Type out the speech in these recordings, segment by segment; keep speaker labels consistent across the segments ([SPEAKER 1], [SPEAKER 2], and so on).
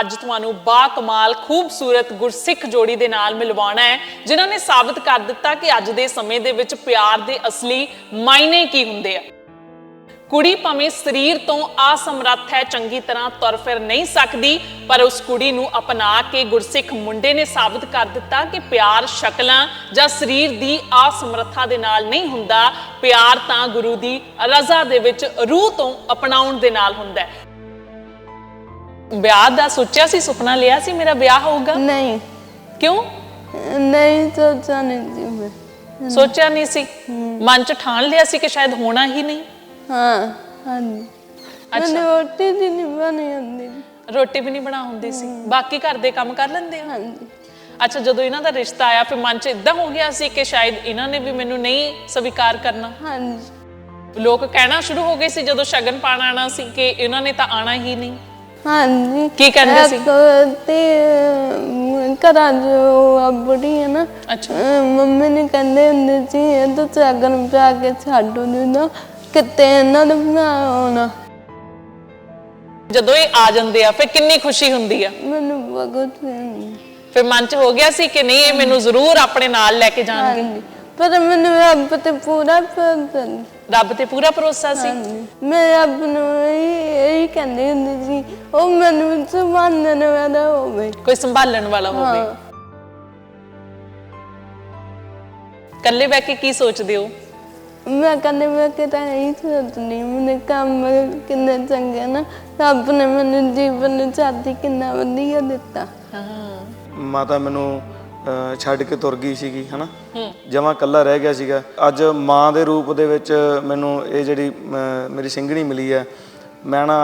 [SPEAKER 1] ਅੱਜ ਤੁਹਾਨੂੰ ਬਾ ਕਮਾਲ ਖੂਬਸੂਰਤ ਗੁਰਸਿੱਖ ਜੋੜੀ ਦੇ ਨਾਲ ਮਿਲਵਾਉਣਾ ਹੈ, ਜਿਨ੍ਹਾਂ ਨੇ ਸਾਬਤ ਕਰ ਦਿੱਤਾ ਕਿ ਅੱਜ ਦੇ ਸਮੇਂ ਦੇ ਵਿੱਚ ਪਿਆਰ ਦੇ ਅਸਲੀ ਮਾਇਨੇ ਕੀ ਹੁੰਦੇ ਆ। ਕੁੜੀ ਭਾਵੇਂ ਸਰੀਰ ਤੋਂ ਅਸਮਰੱਥ ਹੈ, ਚੰਗੀ ਤਰ੍ਹਾਂ ਤੁਰ ਫਿਰ ਨਹੀਂ ਸਕਦੀ, ਪਰ ਉਸ ਕੁੜੀ ਨੂੰ ਅਪਣਾ ਕੇ ਗੁਰਸਿੱਖ ਮੁੰਡੇ ਨੇ ਸਾਬਤ ਕਰ ਦਿੱਤਾ ਕਿ ਪਿਆਰ ਸ਼ਕਲਾਂ ਜਾਂ ਸਰੀਰ ਦੀ ਅਸਮਰੱਥਾ ਦੇ ਨਾਲ ਨਹੀਂ ਹੁੰਦਾ। ਪਿਆਰ ਤਾਂ ਗੁਰੂ ਦੀ ਰਜ਼ਾ ਦੇ ਵਿੱਚ ਰੂਹ ਤੋਂ ਅਪਣਾਉਣ ਦੇ ਨਾਲ ਹੁੰਦਾ ਹੈ। ਵਿਆਹ ਦਾ ਸੋਚਿਆ ਸੀ ਸੁਪਨਾ ਲਿਆ ਸੀ ਮੇਰਾ ਵਿਆਹ ਹੋਊਗਾ?
[SPEAKER 2] ਨਹੀਂ।
[SPEAKER 1] ਕਿਉਂ?
[SPEAKER 2] ਨਹੀਂ ਸੋਚਿਆ ਨਹੀਂ ਸੀ ਮੈਂ।
[SPEAKER 1] ਸੋਚਿਆ ਨਹੀਂ ਸੀ। ਮਨ ਚ ਠਾਣ ਲਿਆ ਸੀ ਕਿ ਸ਼ਾਇਦ ਹੋਣਾ ਹੀ ਨਹੀਂ।
[SPEAKER 2] ਹਾਂ ਹਾਂਜੀ। ਮੈਨੂੰ ਰੋਟੀ ਦੀ ਨਹੀਂ ਬਣੀ ਹੁੰਦੀ।
[SPEAKER 1] ਰੋਟੀ ਵੀ ਨਹੀਂ ਬਣਾ ਹੁੰਦੀ ਸੀ। ਬਾਕੀ ਘਰ ਦੇ ਕੰਮ ਕਰ ਲੈਂਦੇ ਹੋ
[SPEAKER 2] ਹਾਂਜੀ।
[SPEAKER 1] ਅੱਛਾ ਜਦੋਂ ਇਹਨਾਂ ਦਾ ਰਿਸ਼ਤਾ ਆਇਆ ਫਿਰ ਮਨ 'ਚ ਇਦਾਂ ਹੋ ਗਿਆ ਸੀ ਕਿ ਸ਼ਾਇਦ ਇਹਨਾਂ ਨੇ ਵੀ ਮੈਨੂੰ ਨਹੀਂ ਸਵੀਕਾਰ ਕਰਨਾ।
[SPEAKER 2] ਹਾਂਜੀ।
[SPEAKER 1] ਲੋਕ ਕਹਿਣਾ ਸ਼ੁਰੂ ਹੋ ਗਏ ਸੀ ਜਦੋਂ ਸ਼ਗਨ ਪਾਣ ਆਣਾ ਸੀ ਕਿ ਇਹਨਾਂ ਨੇ ਤਾਂ ਆਣਾ ਹੀ ਨਹੀਂ।
[SPEAKER 2] ਹਾਂਜੀ।
[SPEAKER 1] ਕੀ ਕਹਿੰਦੇ ਸੀ?
[SPEAKER 2] ਇੱਕ ਤੇ ਅਮ, ਘਰਾਂ ਜੋ ਆ ਬੁੜੀ ਹੈ ਨਾ
[SPEAKER 1] ਅੱਛਾ।
[SPEAKER 2] ਅਮ, ਮੰਮੀ ਨੇ ਕਹਿੰਦੇ ਹੁੰਦੇ ਸੀ ਇਹ ਤਾਂ ਚਾਗਨ ਪਿਆ ਕੇ ਛੱਡੋ ਨਹੀਂ ਨਾ ਕਿਤੇ ਇਹਨਾਂ ਨੂੰ ਬਣਾ ਹੋਣਾ
[SPEAKER 1] ਜਦੋਂ ਇਹ ਆ ਜਾਂਦੇ ਆ ਫਿਰ ਕਿੰਨੀ ਖੁਸ਼ੀ ਹੁੰਦੀ ਆ?
[SPEAKER 2] ਮੈਨੂੰ ਬਹੁਤ
[SPEAKER 1] ਫਿਰ ਮਨ 'ਚ ਹੋ ਗਿਆ ਸੀ ਕਿ ਨਹੀਂ ਇਹ ਮੈਨੂੰ ਜ਼ਰੂਰ ਆਪਣੇ ਨਾਲ ਲੈ ਕੇ ਜਾਣਗੇ?
[SPEAKER 2] ਪਰ ਮੈਨੂੰ ਰੱਬ ਤੇ ਪੂਰਾ ਪਸੰਦ
[SPEAKER 1] ਰੱਬ ਤੇ ਪੂਰਾ ਭਰੋਸਾ ਸੀ?
[SPEAKER 2] ਮੈਂ ਰੱਬ ਨੂੰ ਇਹ ਕਹਿੰਦੀ ਹੁੰਦੀ ਸੀ ਉਹ ਮੈਨੂੰ ਸੰਭਾਲਣ ਵਾਲਾ ਹੋਵੇ।
[SPEAKER 1] ਕੋਈ ਸੰਭਾਲਣ ਵਾਲਾ ਹੋਵੇ। ਇਕੱਲੇ ਬੈ ਕੇ ਕੀ ਸੋਚਦੇ ਹੋ?
[SPEAKER 2] ਮੈਂ ਕਹਿੰਦੀ ਮੈਂ ਕਿਤਾ ਇਹ ਸੋਚਦੀ ਮੈਨੂੰ ਕੰਮ ਕਿੰਨੇ ਚੰਗੇ ਨਾ ਰੱਬ ਨੇ ਮੈਨੂੰ ਜੀਵਨ ਸਾਥੀ ਕਿੰਨਾ ਵਧੀਆ ਦਿੱਤਾ।
[SPEAKER 1] ਹਾਂ।
[SPEAKER 3] ਮਾਤਾ ਮੈਨੂੰ ਛੱਡ ਕੇ ਤੁਰ ਗਈ ਸੀਗੀ ਹਨਾ? ਜਮਾਂ ਇਕੱਲਾ ਰਹਿ ਗਿਆ ਸੀਗਾ। ਅੱਜ ਮਾਂ ਦੇ ਰੂਪ ਦੇ ਵਿੱਚ ਮੈਨੂੰ ਇਹ ਜਿਹੜੀ ਮੇਰੀ ਸਿੰਘਣੀ ਮਿਲੀ ਹੈ ਮੈਂ ਨਾ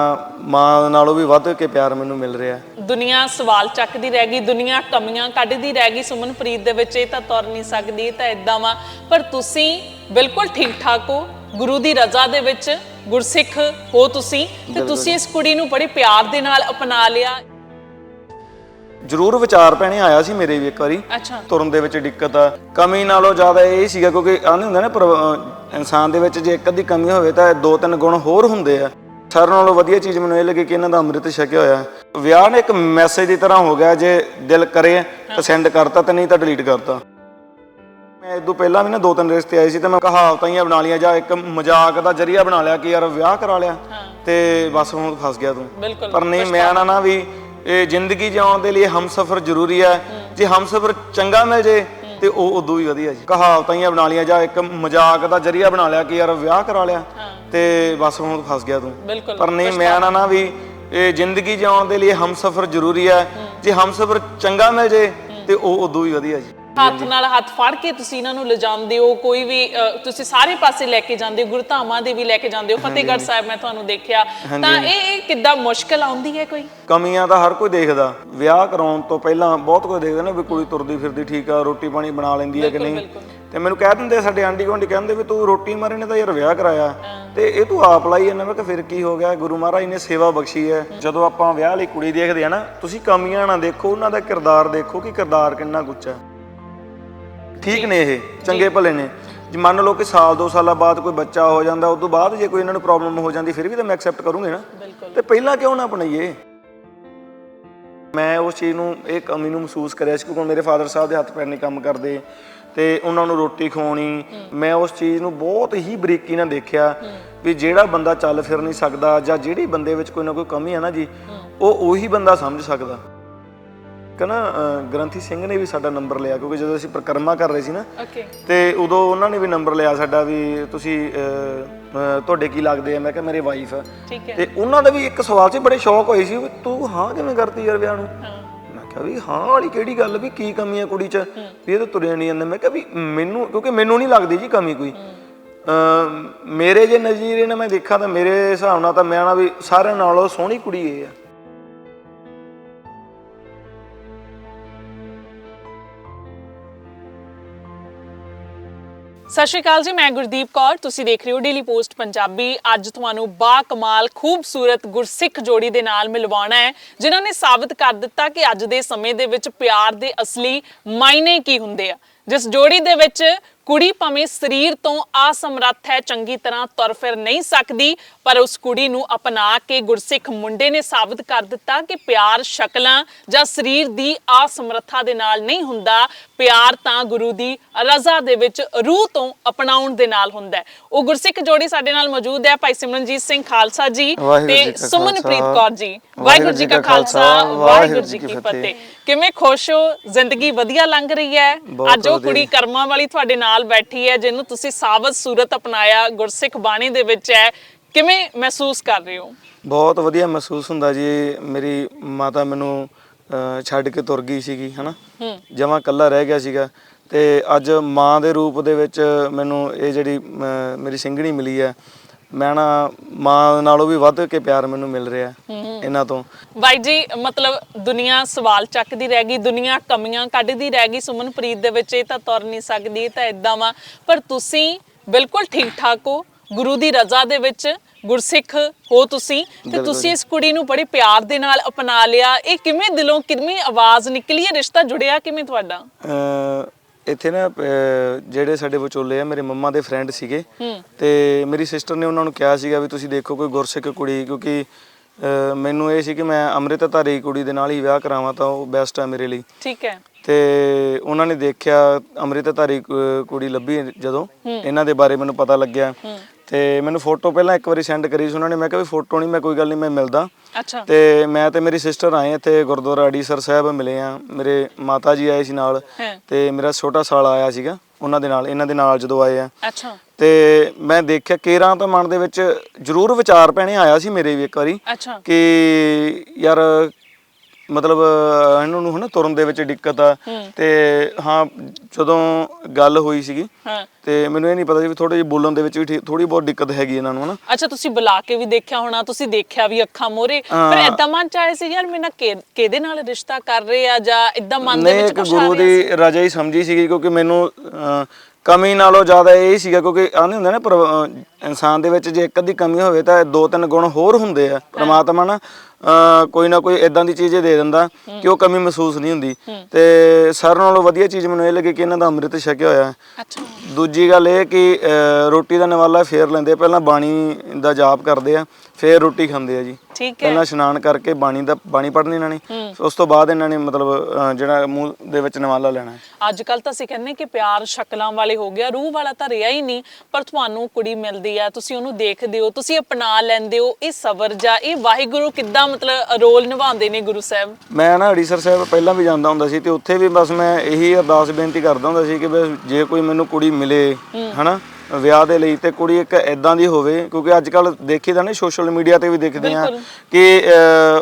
[SPEAKER 3] ਮਾਂ ਨਾਲੋਂ ਵੀ ਵੱਧ ਕੇ ਪਿਆਰ ਮੈਨੂੰ ਮਿਲ ਰਿਹਾ।
[SPEAKER 1] ਦੁਨੀਆ ਸਵਾਲ ਚੱਕਦੀ ਰਹਿ ਗਈ ਦੁਨੀਆ ਕਮੀਆਂ ਕੱਢਦੀ ਰਹਿ ਗਈ। ਸੁਮਨਪ੍ਰੀਤ ਦੇ ਵਿੱਚ ਇਹ ਤਾਂ ਤੁਰ ਨਹੀਂ ਸਕਦੀ ਇਹ ਤਾਂ ਇਦਾਂ ਵਾ। ਪਰ ਤੁਸੀਂ ਬਿਲਕੁਲ ਠੀਕ ਠਾਕ ਹੋ। ਗੁਰੂ ਦੀ ਰਜ਼ਾ ਦੇ ਵਿੱਚ ਗੁਰਸਿੱਖ ਹੋ ਤੁਸੀਂ। ਤੇ ਤੁਸੀਂ ਇਸ ਕੁੜੀ ਨੂੰ ਬੜੇ ਪਿਆਰ ਦੇ ਨਾਲ ਅਪਣਾ ਲਿਆ।
[SPEAKER 3] ਜ਼ਰੂਰ ਵਿਚਾਰ ਪੈਣੇ ਆਇਆ ਸੀ ਮੇਰੇ ਵੀ ਇੱਕ ਵਾਰੀ।
[SPEAKER 1] ਅੱਛਾ।
[SPEAKER 3] ਤੁਰਨ ਦੇ ਵਿੱਚ ਦਿੱਕਤ ਆ। ਕਮੀ ਨਾਲੋਂ ਜ਼ਿਆਦਾ ਇਹ ਸੀਗਾ ਕਿਉਂਕਿ ਆਂਦੇ ਹੁੰਦੇ ਨੇ ਅਹ, ਇਨਸਾਨ ਦੇ ਵਿੱਚ ਜੇ ਇੱਕ ਅੱਧੀ ਕਮੀ ਹੋਵੇ ਤਾਂ ਦੋ ਤਿੰਨ ਗੁਣ ਹੋਰ ਹੁੰਦੇ ਆ। ਸਾਰਿਆਂ ਨਾਲੋਂ ਵਧੀਆ ਚੀਜ਼ ਮੈਨੂੰ ਇਹ ਲੱਗੀ ਕਿ ਇਹਨਾਂ ਦਾ ਅੰਮ੍ਰਿਤ ਛਕਿਆ ਹੋਇਆ। ਵਿਆਹ ਨੇ ਇੱਕ ਮੈਸੇਜ ਦੀ ਤਰ੍ਹਾਂ ਹੋ ਗਿਆ ਜੇ ਦਿਲ ਕਰੇ ਤਾਂ ਸੈਂਡ ਕਰਤਾ ਤੇ ਨਹੀਂ ਤਾਂ ਡਿਲੀਟ ਕਰਤਾ। ਮੈਂ ਇਦੋਂ ਪਹਿਲਾਂ ਵੀ ਨਾ ਦੋ ਤਿੰਨ ਰਿਸ਼ਤੇ ਆਏ ਸੀ ਤੇ ਮੈਂ ਕਹਾਵਤਾਂ ਹੀ ਬਣਾ ਲਈਆਂ ਜਾਂ ਇੱਕ ਮਜ਼ਾਕ ਦਾ ਜਰੀਆ ਬਣਾ ਲਿਆ ਕਿ ਯਾਰ ਵਿਆਹ ਕਰਾ ਲਿਆ ਤੇ ਬਸ ਹੁਣ ਫਸ ਗਿਆ ਤੂੰ।
[SPEAKER 1] ਬਿਲਕੁਲ।
[SPEAKER 3] ਪਰ ਨਹੀਂ ਮੈਂ ਨਾ ਨਾ ਵੀ ਇਹ ਜ਼ਿੰਦਗੀ ਜਿਉਣ ਦੇ ਲਈ ਹਮਸਫਰ ਜ਼ਰੂਰੀ ਹੈ। ਜੇ ਹਮਸਫਰ ਚੰਗਾ ਮਿਲ ਜੇ ਤੇ ਉਹ ਉਦੋਂ ਵੀ ਵਧੀਆ ਜੀ। ਕਹਾਵਤਾਂ ਹੀ ਬਣਾ ਲਈਆਂ। ਜਾਂ ਇੱਕ ਮਜ਼ਾਕ ਦਾ ਜਰੀਆ ਬਣਾ ਲਿਆ ਕਿ ਯਾਰ ਵਿਆਹ ਕਰਾ ਲਿਆ ਤੇ ਬਸ ਹੁਣ ਫਸ ਗਿਆ ਤੂੰ। ਪਰ ਨਹੀਂ ਮੈਂ ਨਾ ਨਾ ਵੀ ਇਹ ਜ਼ਿੰਦਗੀ ਜਿਉਣ ਦੇ ਲਈ ਹਮਸਫਰ ਜ਼ਰੂਰੀ ਹੈ। ਜੇ ਹਮਸਫਰ ਚੰਗਾ ਮਿਲ ਜੇ ਤੇ ਉਹ ਉਦੋਂ ਵੀ ਵਧੀਆ ਜੀ।
[SPEAKER 1] ਹੱਥ ਨਾਲ ਹੱਥ ਫੜ ਕੇ ਤੁਸੀਂ ਇਹਨਾਂ ਨੂੰ ਲਿਜਾਉਂਦੇ ਹੋ ਕੋਈ ਵੀ ਅ, ਤੁਸੀਂ ਸਾਰੇ ਪਾਸੇ ਲੈ ਕੇ ਜਾਂਦੇ ਹੋ ਗੁਰਧਾਮਾਂ ਦੇ ਵੀ ਲੈ ਕੇ ਜਾਂਦੇ ਹੋ। ਫਤਿਹਗੜ੍ਹ ਸਾਹਿਬ ਮੈਂ ਤੁਹਾਨੂੰ ਦੇਖਿਆ। ਤਾਂ ਇਹ ਇਹ ਕਿੱਦਾਂ ਮੁਸ਼ਕਲ ਆਉਂਦੀ ਹੈ ਕੋਈ?
[SPEAKER 3] ਕਮੀਆਂ ਤਾਂ ਹਰ ਕੋਈ ਦੇਖਦਾ। ਵਿਆਹ ਕਰਾਉਣ ਤੋਂ ਪਹਿਲਾਂ ਬਹੁਤ ਕੋਈ ਦੇਖਦਾ ਨਾ ਵੀ ਕੁੜੀ ਤੁਰਦੀ ਫਿਰਦੀ ਠੀਕ ਆ ਰੋਟੀ ਪਾਣੀ ਬਣਾ ਲੈਂਦੀ ਹੈ ਕਿ ਨਹੀਂ। ਤੇ ਮੈਨੂੰ ਕਹਿ ਦਿੰਦੇ ਸਾਡੇ ਆਂਢੀ ਗੁਆਂਢੀ ਕਹਿੰਦੇ ਵੀ ਤੂੰ ਰੋਟੀ ਮਾਰੇ ਨੇ ਤਾਂ ਯਾਰ ਵਿਆਹ ਕਰਾਇਆ। ਤੇ ਇਹ ਤੂੰ ਆਪ ਲਾਈ ਜਾਂਦਾ। ਮੈਂ ਕਿ ਫਿਰ ਕੀ ਹੋ ਗਿਆ? ਗੁਰੂ ਮਹਾਰਾਜ ਨੇ ਸੇਵਾ ਬਖਸ਼ੀ ਹੈ। ਜਦੋਂ ਆਪਾਂ ਵਿਆਹ ਲਈ ਕੁੜੀ ਦੇਖਦੇ ਆ ਨਾ ਤੁਸੀਂ ਕਮੀਆਂ ਨਾ ਦੇਖੋ ਉਹਨਾਂ ਦਾ ਕਿਰਦਾਰ ਦੇਖੋ ਕਿ ਕਿਰਦਾਰ ਕਿੰਨਾ ਕੁ ਉੱਚਾ ਠੀਕ ਨੇ ਇਹ ਚੰਗੇ ਭਲੇ ਨੇ। ਜੇ ਮੰਨ ਲਓ ਕਿ ਸਾਲ ਦੋ ਸਾਲਾਂ ਬਾਅਦ ਕੋਈ ਬੱਚਾ ਹੋ ਜਾਂਦਾ ਉਸ ਤੋਂ ਬਾਅਦ ਜੇ ਕੋਈ ਇਹਨਾਂ ਨੂੰ ਪ੍ਰੋਬਲਮ ਹੋ ਜਾਂਦੀ ਫਿਰ ਵੀ ਤਾਂ ਮੈਂ ਐਕਸੈਪਟ ਕਰੂੰਗੀ ਨਾ। ਤੇ ਪਹਿਲਾਂ ਕਿਉਂ ਨਾ ਅਪਣਾਈਏ? ਮੈਂ ਉਸ ਚੀਜ਼ ਨੂੰ ਇਹ ਕਮੀ ਨੂੰ ਮਹਿਸੂਸ ਕਰਿਆ ਸੀ ਕਿਉਂਕਿ ਮੇਰੇ ਫਾਦਰ ਸਾਹਿਬ ਦੇ ਹੱਥ ਪੈਰ ਨਹੀਂ ਕੰਮ ਕਰਦੇ ਤੇ ਉਹਨਾਂ ਨੂੰ ਰੋਟੀ ਖਵਾਉਣੀ। ਮੈਂ ਉਸ ਚੀਜ਼ ਨੂੰ ਬਹੁਤ ਹੀ ਬਰੀਕੀ ਨਾਲ ਦੇਖਿਆ ਵੀ ਜਿਹੜਾ ਬੰਦਾ ਚੱਲ ਫਿਰ ਨਹੀਂ ਸਕਦਾ ਜਾਂ ਜਿਹੜੀ ਬੰਦੇ ਵਿੱਚ ਕੋਈ ਨਾ ਕੋਈ ਕਮੀ ਹੈ ਨਾ ਜੀ ਉਹ ਉਹੀ ਬੰਦਾ ਸਮਝ ਸਕਦਾ। ਕਹਣਾ ਗ੍ਰੰਥੀ ਸਿੰਘ ਨੇ ਵੀ ਸਾਡਾ ਨੰਬਰ ਲਿਆ ਕਿਉਂਕਿ ਜਦੋਂ ਅਸੀਂ ਪ੍ਰਕਰਮਾ ਕਰ ਰਹੇ ਸੀ ਨਾ
[SPEAKER 1] ਓਕੇ
[SPEAKER 3] ਤੇ ਉਦੋਂ ਉਹਨਾਂ ਨੇ ਵੀ ਨੰਬਰ ਲਿਆ ਸਾਡਾ ਵੀ ਤੁਸੀਂ ਤੁਹਾਡੇ ਕੀ ਲੱਗਦੇ ਆ? ਮੈਂ ਕਿਹਾ ਮੇਰੇ ਵਾਈਫ ਆ। ਤੇ ਉਹਨਾਂ ਦਾ ਵੀ ਇੱਕ ਸਵਾਲ ਸੀ ਬੜੇ ਸ਼ੌਕ ਹੋਏ ਸੀ ਤੂੰ ਹਾਂ ਕਿਵੇਂ ਕਰਤੀ ਯਾਰ ਵਿਆਹ ਨੂੰ? ਮੈਂ ਕਿਹਾ ਵੀ ਹਾਂ ਵਾਲੀ ਕਿਹੜੀ ਗੱਲ ਵੀ ਕੀ ਕਮੀ ਹੈ ਕੁੜੀ 'ਚ? ਵੀ ਇਹ ਤਾਂ ਤੁਰਿਆ ਨਹੀਂ ਜਾਂਦਾ। ਮੈਂ ਕਿਹਾ ਵੀ ਮੈਨੂੰ ਕਿਉਂਕਿ ਮੈਨੂੰ ਨਹੀਂ ਲੱਗਦੀ ਜੀ ਕਮੀ ਕੋਈ। ਮੇਰੇ ਜੇ ਨਜ਼ਰੀਏ ਨਾਲ ਮੈਂ ਦੇਖਾਂ ਤਾਂ ਮੇਰੇ ਹਿਸਾਬ ਨਾਲ ਤਾਂ ਮੈਂ ਨਾ ਵੀ ਸਾਰਿਆਂ ਨਾਲੋਂ ਸੋਹਣੀ ਕੁੜੀ ਇਹ ਆ।
[SPEAKER 1] ਸਤਿ ਸ਼੍ਰੀ ਅਕਾਲ ਜੀ, ਮੈਂ ਗੁਰਦੀਪ ਕੌਰ। ਤੁਸੀਂ ਦੇਖ ਰਹੇ ਹੋ ਡੇਲੀ ਪੋਸਟ ਪੰਜਾਬੀ। ਅੱਜ ਤੁਹਾਨੂੰ ਬਾ ਕਮਾਲ ਖੂਬਸੂਰਤ, ਗੁਰਸਿੱਖ ਜੋੜੀ ਦੇ ਨਾਲ ਮਿਲਵਾਉਣਾ ਹੈ, ਜਿਨ੍ਹਾਂ ਨੇ ਸਾਬਤ ਕਰ ਦਿੱਤਾ ਕਿ ਅੱਜ ਦੇ ਸਮੇਂ ਦੇ ਵਿੱਚ ਪਿਆਰ ਦੇ ਅਸਲੀ ਮਾਇਨੇ ਕੀ ਹੁੰਦੇ ਆ। ਜਿਸ ਜੋੜੀ ਦੇ ਵਿੱਚ ਕੁੜੀ ਭਾਵੇਂ ਸਰੀਰ ਤੋਂ ਅਸਮਰੱਥ ਹੈ ਚੰਗੀ ਤਰ੍ਹਾਂ ਤੁਰ ਫਿਰ ਨਹੀਂ ਸਕਦੀ ਪਰ ਉਸ ਕੁੜੀ ਨੂੰ ਅਪਣਾ ਕੇ ਗੁਰਸਿੱਖ ਮੁੰਡੇ ਨੇ ਸਾਬਤ ਕਰ ਦਿੱਤਾ ਕਿ ਪਿਆਰ ਸ਼ਕਲਾਂ ਜਾਂ ਸਰੀਰ ਦੀ ਅਸਮਰੱਥਾ ਦੇ ਨਾਲ ਨਹੀਂ ਹੁੰਦਾ। ਪਿਆਰ ਤਾਂ ਗੁਰੂ ਦੀ ਰਜ਼ਾ ਦੇ ਵਿੱਚ ਰੂਹ ਤੋਂ ਅਪਣਾਉਣ ਦੇ ਨਾਲ ਹੁੰਦਾ ਹੈ। ਉਹ ਗੁਰਸਿੱਖ ਜੋੜੀ ਸਾਡੇ ਨਾਲ ਮੌਜੂਦ ਹੈ ਭਾਈ ਸਿਮਰਨਜੀਤ ਸਿੰਘ ਖਾਲਸਾ ਜੀ ਤੇ ਸੁਮਨਪ੍ਰੀਤ ਕੌਰ ਜੀ। ਵਾਹਿਗੁਰੂ ਜੀ ਕਾ ਖਾਲਸਾ ਵਾਹਿਗੁਰੂ ਜੀ ਕੀ ਫਤਿਹ। ਕਿਵੇਂ ਖੁਸ਼ ਹੋ? ਜ਼ਿੰਦਗੀ ਵਧੀਆ ਲੰਘ ਰਹੀ ਹੈ। ਅੱਜ ਉਹ। ਕੁੜੀ ਕਰਮਾਂ ਵਾਲੀ ਤੁਹਾਡੇ ਨਾਲ ਬੈਠੀ ਹੈ ਜਿਹਨੂੰ ਤੁਸੀਂ ਸਾਬਤ ਸੂਰਤ ਅਪਣਾਇਆ ਗੁਰਸਿੱਖ ਬਾਣੀ ਦੇ ਵਿੱਚ ਹੈ। ਕਿਵੇਂ ਮਹਿਸੂਸ ਕਰ ਰਹੇ ਹੋ?
[SPEAKER 3] ਬਹੁਤ ਵਧੀਆ ਮਹਿਸੂਸ ਹੁੰਦਾ ਜੀ। ਮੇਰੀ ਮਾਤਾ ਮੈਨੂੰ ਛੱਡ ਕੇ ਤੁਰ ਗਈ ਸੀਗੀ ਹਨਾ? ਜਮਾਂ ਇਕੱਲਾ ਰਹਿ ਗਿਆ ਸੀਗਾ। ਤੇ ਅੱਜ ਮਾਂ ਦੇ ਰੂਪ ਦੇ ਵਿੱਚ ਮੈਨੂੰ ਇਹ ਜਿਹੜੀ ਮੇਰੀ ਸਿੰਘਣੀ ਮਿਲੀ ਹੈ ਮੈਂ ਨਾ ਮਾਂ ਨਾਲੋਂ ਵੀ ਵੱਧ ਕੇ ਪਿਆਰ ਮੈਨੂੰ ਮਿਲ ਰਿਹਾ ਇਹਨਾਂ ਤੋਂ।
[SPEAKER 1] ਬਾਈ ਜੀ ਮਤਲਬ ਦੁਨੀਆ ਸਵਾਲ ਚੱਕਦੀ ਰਹਿ ਗਈ ਦੁਨੀਆ ਕਮੀਆਂ ਕੱਢਦੀ ਰਹਿ ਗਈ ਸੁਮਨਪ੍ਰੀਤ ਦੇ ਵਿੱਚ ਇਹ ਤਾਂ ਤੁਰ ਨਹੀਂ ਸਕਦੀ ਇਹ ਤਾਂ ਇਦਾਂ ਵਾ। ਪਰ ਤੁਸੀਂ ਬਿਲਕੁਲ ਠੀਕ ਠਾਕ ਹੋ ਗੁਰੂ ਦੀ ਰਜ਼ਾ ਦੇ ਵਿੱਚ ਗੁਰਸਿੱਖ ਹੋ ਤੁਸੀਂ ਤੇ ਤੁਸੀਂ ਇਸ ਕੁੜੀ ਨੂੰ ਬੜੇ ਪਿਆਰ ਦੇ ਨਾਲ ਅਪਣਾ ਲਿਆ। ਇਹ ਕਿਵੇਂ ਦਿਲੋਂ ਕਿਵੇਂ ਆਵਾਜ਼ ਨਿਕਲੀ ਹੈ ਰਿਸ਼ਤਾ ਜੁੜਿਆ ਕਿਵੇਂ ਤੁਹਾਡਾ?
[SPEAKER 3] ਇੱਥੇ ਨਾ ਅਹ, ਜਿਹੜੇ ਸਾਡੇ ਵਿਚੋਲੇ ਆ ਮੇਰੇ ਮੰਮਾ ਦੇ ਫਰੈਂਡ ਸੀਗੇ। ਤੇ ਮੇਰੀ ਸਿਸਟਰ ਨੇ ਉਹਨਾਂ ਨੂੰ ਕਿਹਾ ਸੀਗਾ ਵੀ ਤੁਸੀਂ ਦੇਖੋ ਕੋਈ ਗੁਰਸਿੱਖ ਕੁੜੀ ਕਿਉਂਕਿ ਅਹ, ਮੈਨੂੰ ਇਹ ਸੀ ਕਿ ਮੈਂ ਅੰਮ੍ਰਿਤਧਾਰੀ ਕੁੜੀ ਦੇ ਨਾਲ ਹੀ ਵਿਆਹ ਕਰਾਵਾਂ ਤਾਂ ਉਹ ਬੈਸਟ ਆ ਮੇਰੇ ਲਈ।
[SPEAKER 1] ਠੀਕ ਹੈ।
[SPEAKER 3] ਤੇ ਉਹਨਾਂ ਨੇ ਦੇਖਿਆ ਅੰਮ੍ਰਿਤਧਾਰੀ ਕੁ- ਕੁੜੀ ਲੱਭੀ ਜਦੋਂ। ਇਹਨਾਂ ਦੇ ਬਾਰੇ ਮੈਨੂੰ ਪਤਾ ਲੱਗਿਆ। ਤੇ ਮੈਨੂੰ ਫੋਟੋ ਪਹਿਲਾਂ ਇੱਕ ਵਾਰੀ ਸੈਂਡ ਕਰੀ ਸੀ ਉਹਨਾਂ ਨੇ। ਮੈਂ ਕਿਹਾ ਵੀ ਫੋਟੋ ਨਹੀਂ ਮੈਂ ਕੋਈ ਗੱਲ ਨਹੀਂ ਮੈਂ ਮਿਲਦਾ।
[SPEAKER 1] ਅੱਛਾ।
[SPEAKER 3] ਤੇ ਮੈਂ ਤੇ ਮੇਰੀ ਸਿਸਟਰ ਆਏ ਇੱਥੇ ਗੁਰਦੁਆਰਾ ਅੜੀਸਰ ਸਾਹਿਬ ਮਿਲੇ ਆ। ਮੇਰੇ ਮਾਤਾ ਜੀ ਆਏ ਸੀ ਨਾਲ।
[SPEAKER 1] ਹਾਂ।
[SPEAKER 3] ਤੇ ਮੇਰਾ ਛੋਟਾ ਸਾਲਾ ਆਇਆ ਸੀਗਾ ਉਹਨਾਂ ਦੇ ਨਾਲ ਇਹਨਾਂ ਦੇ ਨਾਲ ਜਦੋਂ ਆਏ ਆ।
[SPEAKER 1] ਅੱਛਾ।
[SPEAKER 3] ਤੇ ਮੈਂ ਦੇਖਿਆ ਕੇਰਾਂ ਤਾਂ ਮਨ ਦੇ ਵਿੱਚ ਜ਼ਰੂਰ ਵਿਚਾਰ ਪੈਣੇ ਆਇਆ ਸੀ ਮੇਰੇ ਵੀ ਇੱਕ ਵਾਰੀ
[SPEAKER 1] ਅੱਛਾ।
[SPEAKER 3] ਕਿ ਯਾਰ ਮਤਲਬ ਇਹਨਾਂ ਨੂੰ ਹਨਾ ਤੁਰਨ ਦੇ ਵਿੱਚ ਦਿੱਕਤ ਆ। ਤੇ ਹਾਂ ਜਦੋਂ ਗੱਲ ਹੋਈ ਸੀਗੀ
[SPEAKER 1] ਹਾਂ।
[SPEAKER 3] ਤੇ ਮੈਨੂੰ ਇਹ ਨਹੀਂ ਪਤਾ ਸੀ ਵੀ ਥੋੜੇ ਜਿਹੇ ਬੋਲਣ ਦੇ ਵਿੱਚ ਵੀ ਥੋੜੀ ਬਹੁਤ ਦਿੱਕਤ ਹੈਗੀ ਇਹਨਾਂ ਨੂੰ ਹਨਾ।
[SPEAKER 1] ਅੱਛਾ ਤੁਸੀਂ ਬੁਲਾ ਕੇ ਵੀ ਦੇਖਿਆ ਹੋਣਾ ਤੁਸੀਂ ਦੇਖਿਆ ਵੀ ਅੱਖਾਂ ਮੋਰੇ ਪਰ ਏਦਾਂ ਮਨ ਚ ਆਇਆ ਸੀ ਯਾਰ ਮੇਰੇ ਕਿਹਦੇ ਨਾਲ ਰਿਸ਼ਤਾ ਕਰ ਰਹੇ ਆ ਜਾਂ ਏਦਾਂ ਮਨ ਦੇ
[SPEAKER 3] ਨਹੀਂ
[SPEAKER 1] ਵਿੱਚ
[SPEAKER 3] ਇੱਕ
[SPEAKER 1] ਕੁਛ ਆ
[SPEAKER 3] ਗੁਰੂ
[SPEAKER 1] ਰਿਹਾ ਸੀ?
[SPEAKER 3] ਦੀ ਰਜਾ ਹੀ ਸਮਝੀ ਸੀਗੀ ਕਿਉਂਕਿ ਮੈਨੂੰ ਅਹ, ਕਮੀ ਨਾਲੋਂ ਜ਼ਿਆਦਾ ਇਹ ਸੀਗਾ ਕਿਉਂਕਿ ਆਨੇ ਹੁੰਦੇ ਨੇ ਪਰ ਅਹ, ਇਨਸਾਨ ਦੇ ਵਿੱਚ ਜੇ ਇੱਕ ਅੱਧੀ ਕਮੀ ਹੋਵੇ ਤਾਂ ਦੋ ਤਿੰਨ ਗੁਣ ਹੋਰ ਹੁੰਦੇ ਆ ਪ੍ਰਮਾਤਮਾ ਨਾ ਕੋਈ ਨਾ ਕੋਈ ਇਦਾਂ ਦੀ ਚੀਜ਼ ਦੇ ਦਿੰਦਾ ਕਿ ਉਹ ਕਮੀ ਮਹਿਸੂਸ ਨਹੀਂ ਹੁੰਦੀ। ਤੇ ਸਾਰਿਆਂ ਨਾਲੋਂ ਵਧੀਆ ਚੀਜ਼ ਮੈਨੂੰ ਇਹ ਲੱਗੀ ਕਿ ਇਹਨਾਂ ਦਾ ਅੰਮ੍ਰਿਤ ਛਕਿਆ ਹੋਇਆ ਹੈ।
[SPEAKER 1] ਅੱਛਾ।
[SPEAKER 3] ਦੂਜੀ ਗੱਲ ਇਹ ਕਿ ਅਹ, ਰੋਟੀ ਦਾ ਨਵਾਲਾ ਫੇਰ ਲੈਂਦੇ ਆ। ਪਹਿਲਾਂ ਬਾਣੀ ਦਾ ਜਾਪ ਕਰਦੇ ਆ। ਫੇਰ ਰੋਟੀ ਖਾਂਦੇ ਆ ਜੀ।
[SPEAKER 1] ਠੀਕ ਹੈ।
[SPEAKER 3] ਪਹਿਲਾਂ ਇਸ਼ਨਾਨ ਕਰਕੇ ਬਾਣੀ ਦਾ ਬਾਣੀ ਪੜ੍ਹਨੀ ਇਹਨਾਂ ਨੇ। ਉਸ ਤੋਂ ਬਾਅਦ ਇਹਨਾਂ ਨੇ ਮਤਲਬ ਅਹ, ਜਿਹੜਾ ਮੂੰਹ ਦੇ ਵਿੱਚ ਨਵਾਲਾ ਲੈਣਾ। ਹੈ
[SPEAKER 1] ਅੱਜ ਕੱਲ ਤਾਂ ਅਸੀਂ ਕਹਿੰਦੇ ਕਿ ਪਿਆਰ ਸ਼ਕਲਾਂ ਵਾਲੇ ਹੋ ਗਿਆ ਰੂਹ ਵਾਲਾ ਤਾਂ ਰਿਹਾ ਹੀ ਨਹੀਂ ਪਰ ਤੁਹਾਨੂੰ ਕੁੜੀ ਮਿਲਦੀ ਆ ਤੁਸੀਂ ਉਹਨੂੰ ਦੇਖਦੇ ਹੋ ਤੁਸੀਂ ਅਪਣਾ ਲੈਂਦੇ ਹੋ ਇਹ ਸਬਰ ਜਾਂ ਇਹ ਵਾਹਿਗੁਰੂ ਕਿੱਦਾਂ ਮਤਲਬ ਰੋਲ ਨਿਭਾਉਂਦੇ ਨੇ ਗੁਰੂ ਸਾਹਿਬ?
[SPEAKER 3] ਮੈਂ ਨਾ ਅੜੀਸਰ ਸਾਹਿਬ ਪਹਿਲਾਂ ਵੀ ਜਾਂਦਾ ਹੁੰਦਾ ਸੀ ਤੇ ਉੱਥੇ ਵੀ ਬਸ ਮੈਂ ਇਹੀ ਅਰਦਾਸ ਬੇਨਤੀ ਕਰਦਾ ਹੁੰਦਾ ਸੀ ਕਿ ਬਸ ਜੇ ਕੋਈ ਮੈਨੂੰ ਕੁੜੀ ਮਿਲੇ ਹਨਾ? ਵਿਆਹ ਦੇ ਲਈ ਤੇ ਕੁੜੀ ਇੱਕ ਐਦਾਂ ਦੀ ਹੋਵੇ ਕਿਉਂਕਿ ਅੱਜ ਕੱਲ ਦੇਖੀਦਾ ਨੇ ਸੋਸ਼ਲ ਮੀਡੀਆ ਤੇ ਵੀ ਦੇਖਦੇ ਆ ਕਿ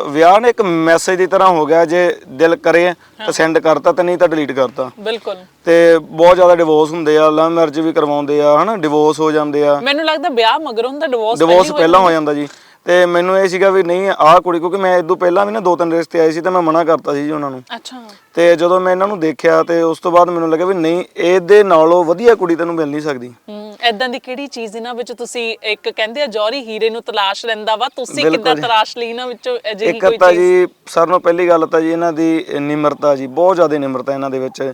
[SPEAKER 3] ਵਿਆਹ ਨੇ ਇੱਕ ਮੈਸੇਜ ਦੀ ਤਰ੍ਹਾਂ ਹੋ ਗਿਆ ਜੇ ਦਿਲ ਕਰੇ ਤਾਂ ਸੈਂਡ ਕਰਤਾ ਤੇ ਨਹੀਂ ਤਾਂ ਡਿਲੀਟ ਕਰਤਾ।
[SPEAKER 1] ਬਿਲਕੁਲ।
[SPEAKER 3] ਤੇ ਬਹੁਤ ਜ਼ਿਆਦਾ ਡਿਵੋਰਸ ਹੁੰਦੇ ਆ ਲਵ ਮੈਰਿਜ ਵੀ ਕਰਵਾਉਂਦੇ ਆ ਹਨਾ ਡਿਵੋਰਸ ਹੋ ਜਾਂਦੇ ਆ।
[SPEAKER 1] ਮੈਨੂੰ ਲੱਗਦਾ ਵਿਆਹ ਮਗਰੋਂ ਦਾ ਡਿਵੋਰਸ
[SPEAKER 3] ਡਿਵੋਰਸ ਪਹਿਲਾਂ ਹੋ ਜਾਂਦਾ ਜੀ। ਤੇ ਮੈਨੂੰ ਇਹ ਸੀਗਾ ਵੀ ਨਹੀਂ ਆਹ ਕੁੜੀ ਕਿਉਂਕਿ ਮੈਂ ਇਦੋਂ ਪਹਿਲਾਂ ਵੀ ਨਾ ਦੋ ਤਿੰਨ ਰਿਸ਼ਤੇ ਆਏ ਸੀ ਤੇ ਮੈਂ ਮਨਾ ਕਰਤਾ ਸੀ ਜੀ ਉਹਨਾਂ ਨੂੰ।
[SPEAKER 1] ਅੱਛਾ।
[SPEAKER 3] ਤੇ ਜਦੋਂ ਮੈਂ ਇਹਨਾਂ ਨੂੰ ਦੇਖਿਆ ਤੇ ਉਸ ਤੋਂ ਬਾਅਦ ਮੈਨੂੰ ਲੱਗਾ ਵੀ ਨਹੀਂ ਇਹਦੇ ਨਾਲੋਂ ਵਧੀਆ ਕੁੜੀ ਤੈਨੂੰ ਮਿਲ ਨਹੀਂ ਸਕਦੀ।
[SPEAKER 1] ਹੂੰ ਐਦਾਂ ਦੀ ਕਿਹੜੀ ਚੀਜ਼ ਇਹਨਾਂ ਵਿੱਚ ਤੁਸੀਂ ਇੱਕ ਕਹਿੰਦੇ ਆ ਜੌਹਰੀ ਹੀਰੇ ਨੂੰ ਤਲਾਸ਼ ਲੈਂਦਾ ਵਾ ਤੁਸੀਂ ਕਿੱਦਾਂ ਤਲਾਸ਼ ਲਈ ਇਹਨਾਂ ਵਿੱਚੋਂ ਅਜਿਹੀ
[SPEAKER 3] ਇੱਕ
[SPEAKER 1] ਕੋਈ
[SPEAKER 3] ਤਾਂ ਜੀ ਸਾਰਿਆਂ ਨਾਲੋਂ ਪਹਿਲੀ ਗੱਲ ਤਾਂ ਜੀ ਇਹਨਾਂ ਦੀ ਨਿਮਰਤਾ ਜੀ ਬਹੁਤ ਜ਼ਿਆਦਾ ਨਿਮਰਤਾ ਇਹਨਾਂ ਦੇ ਵਿੱਚ।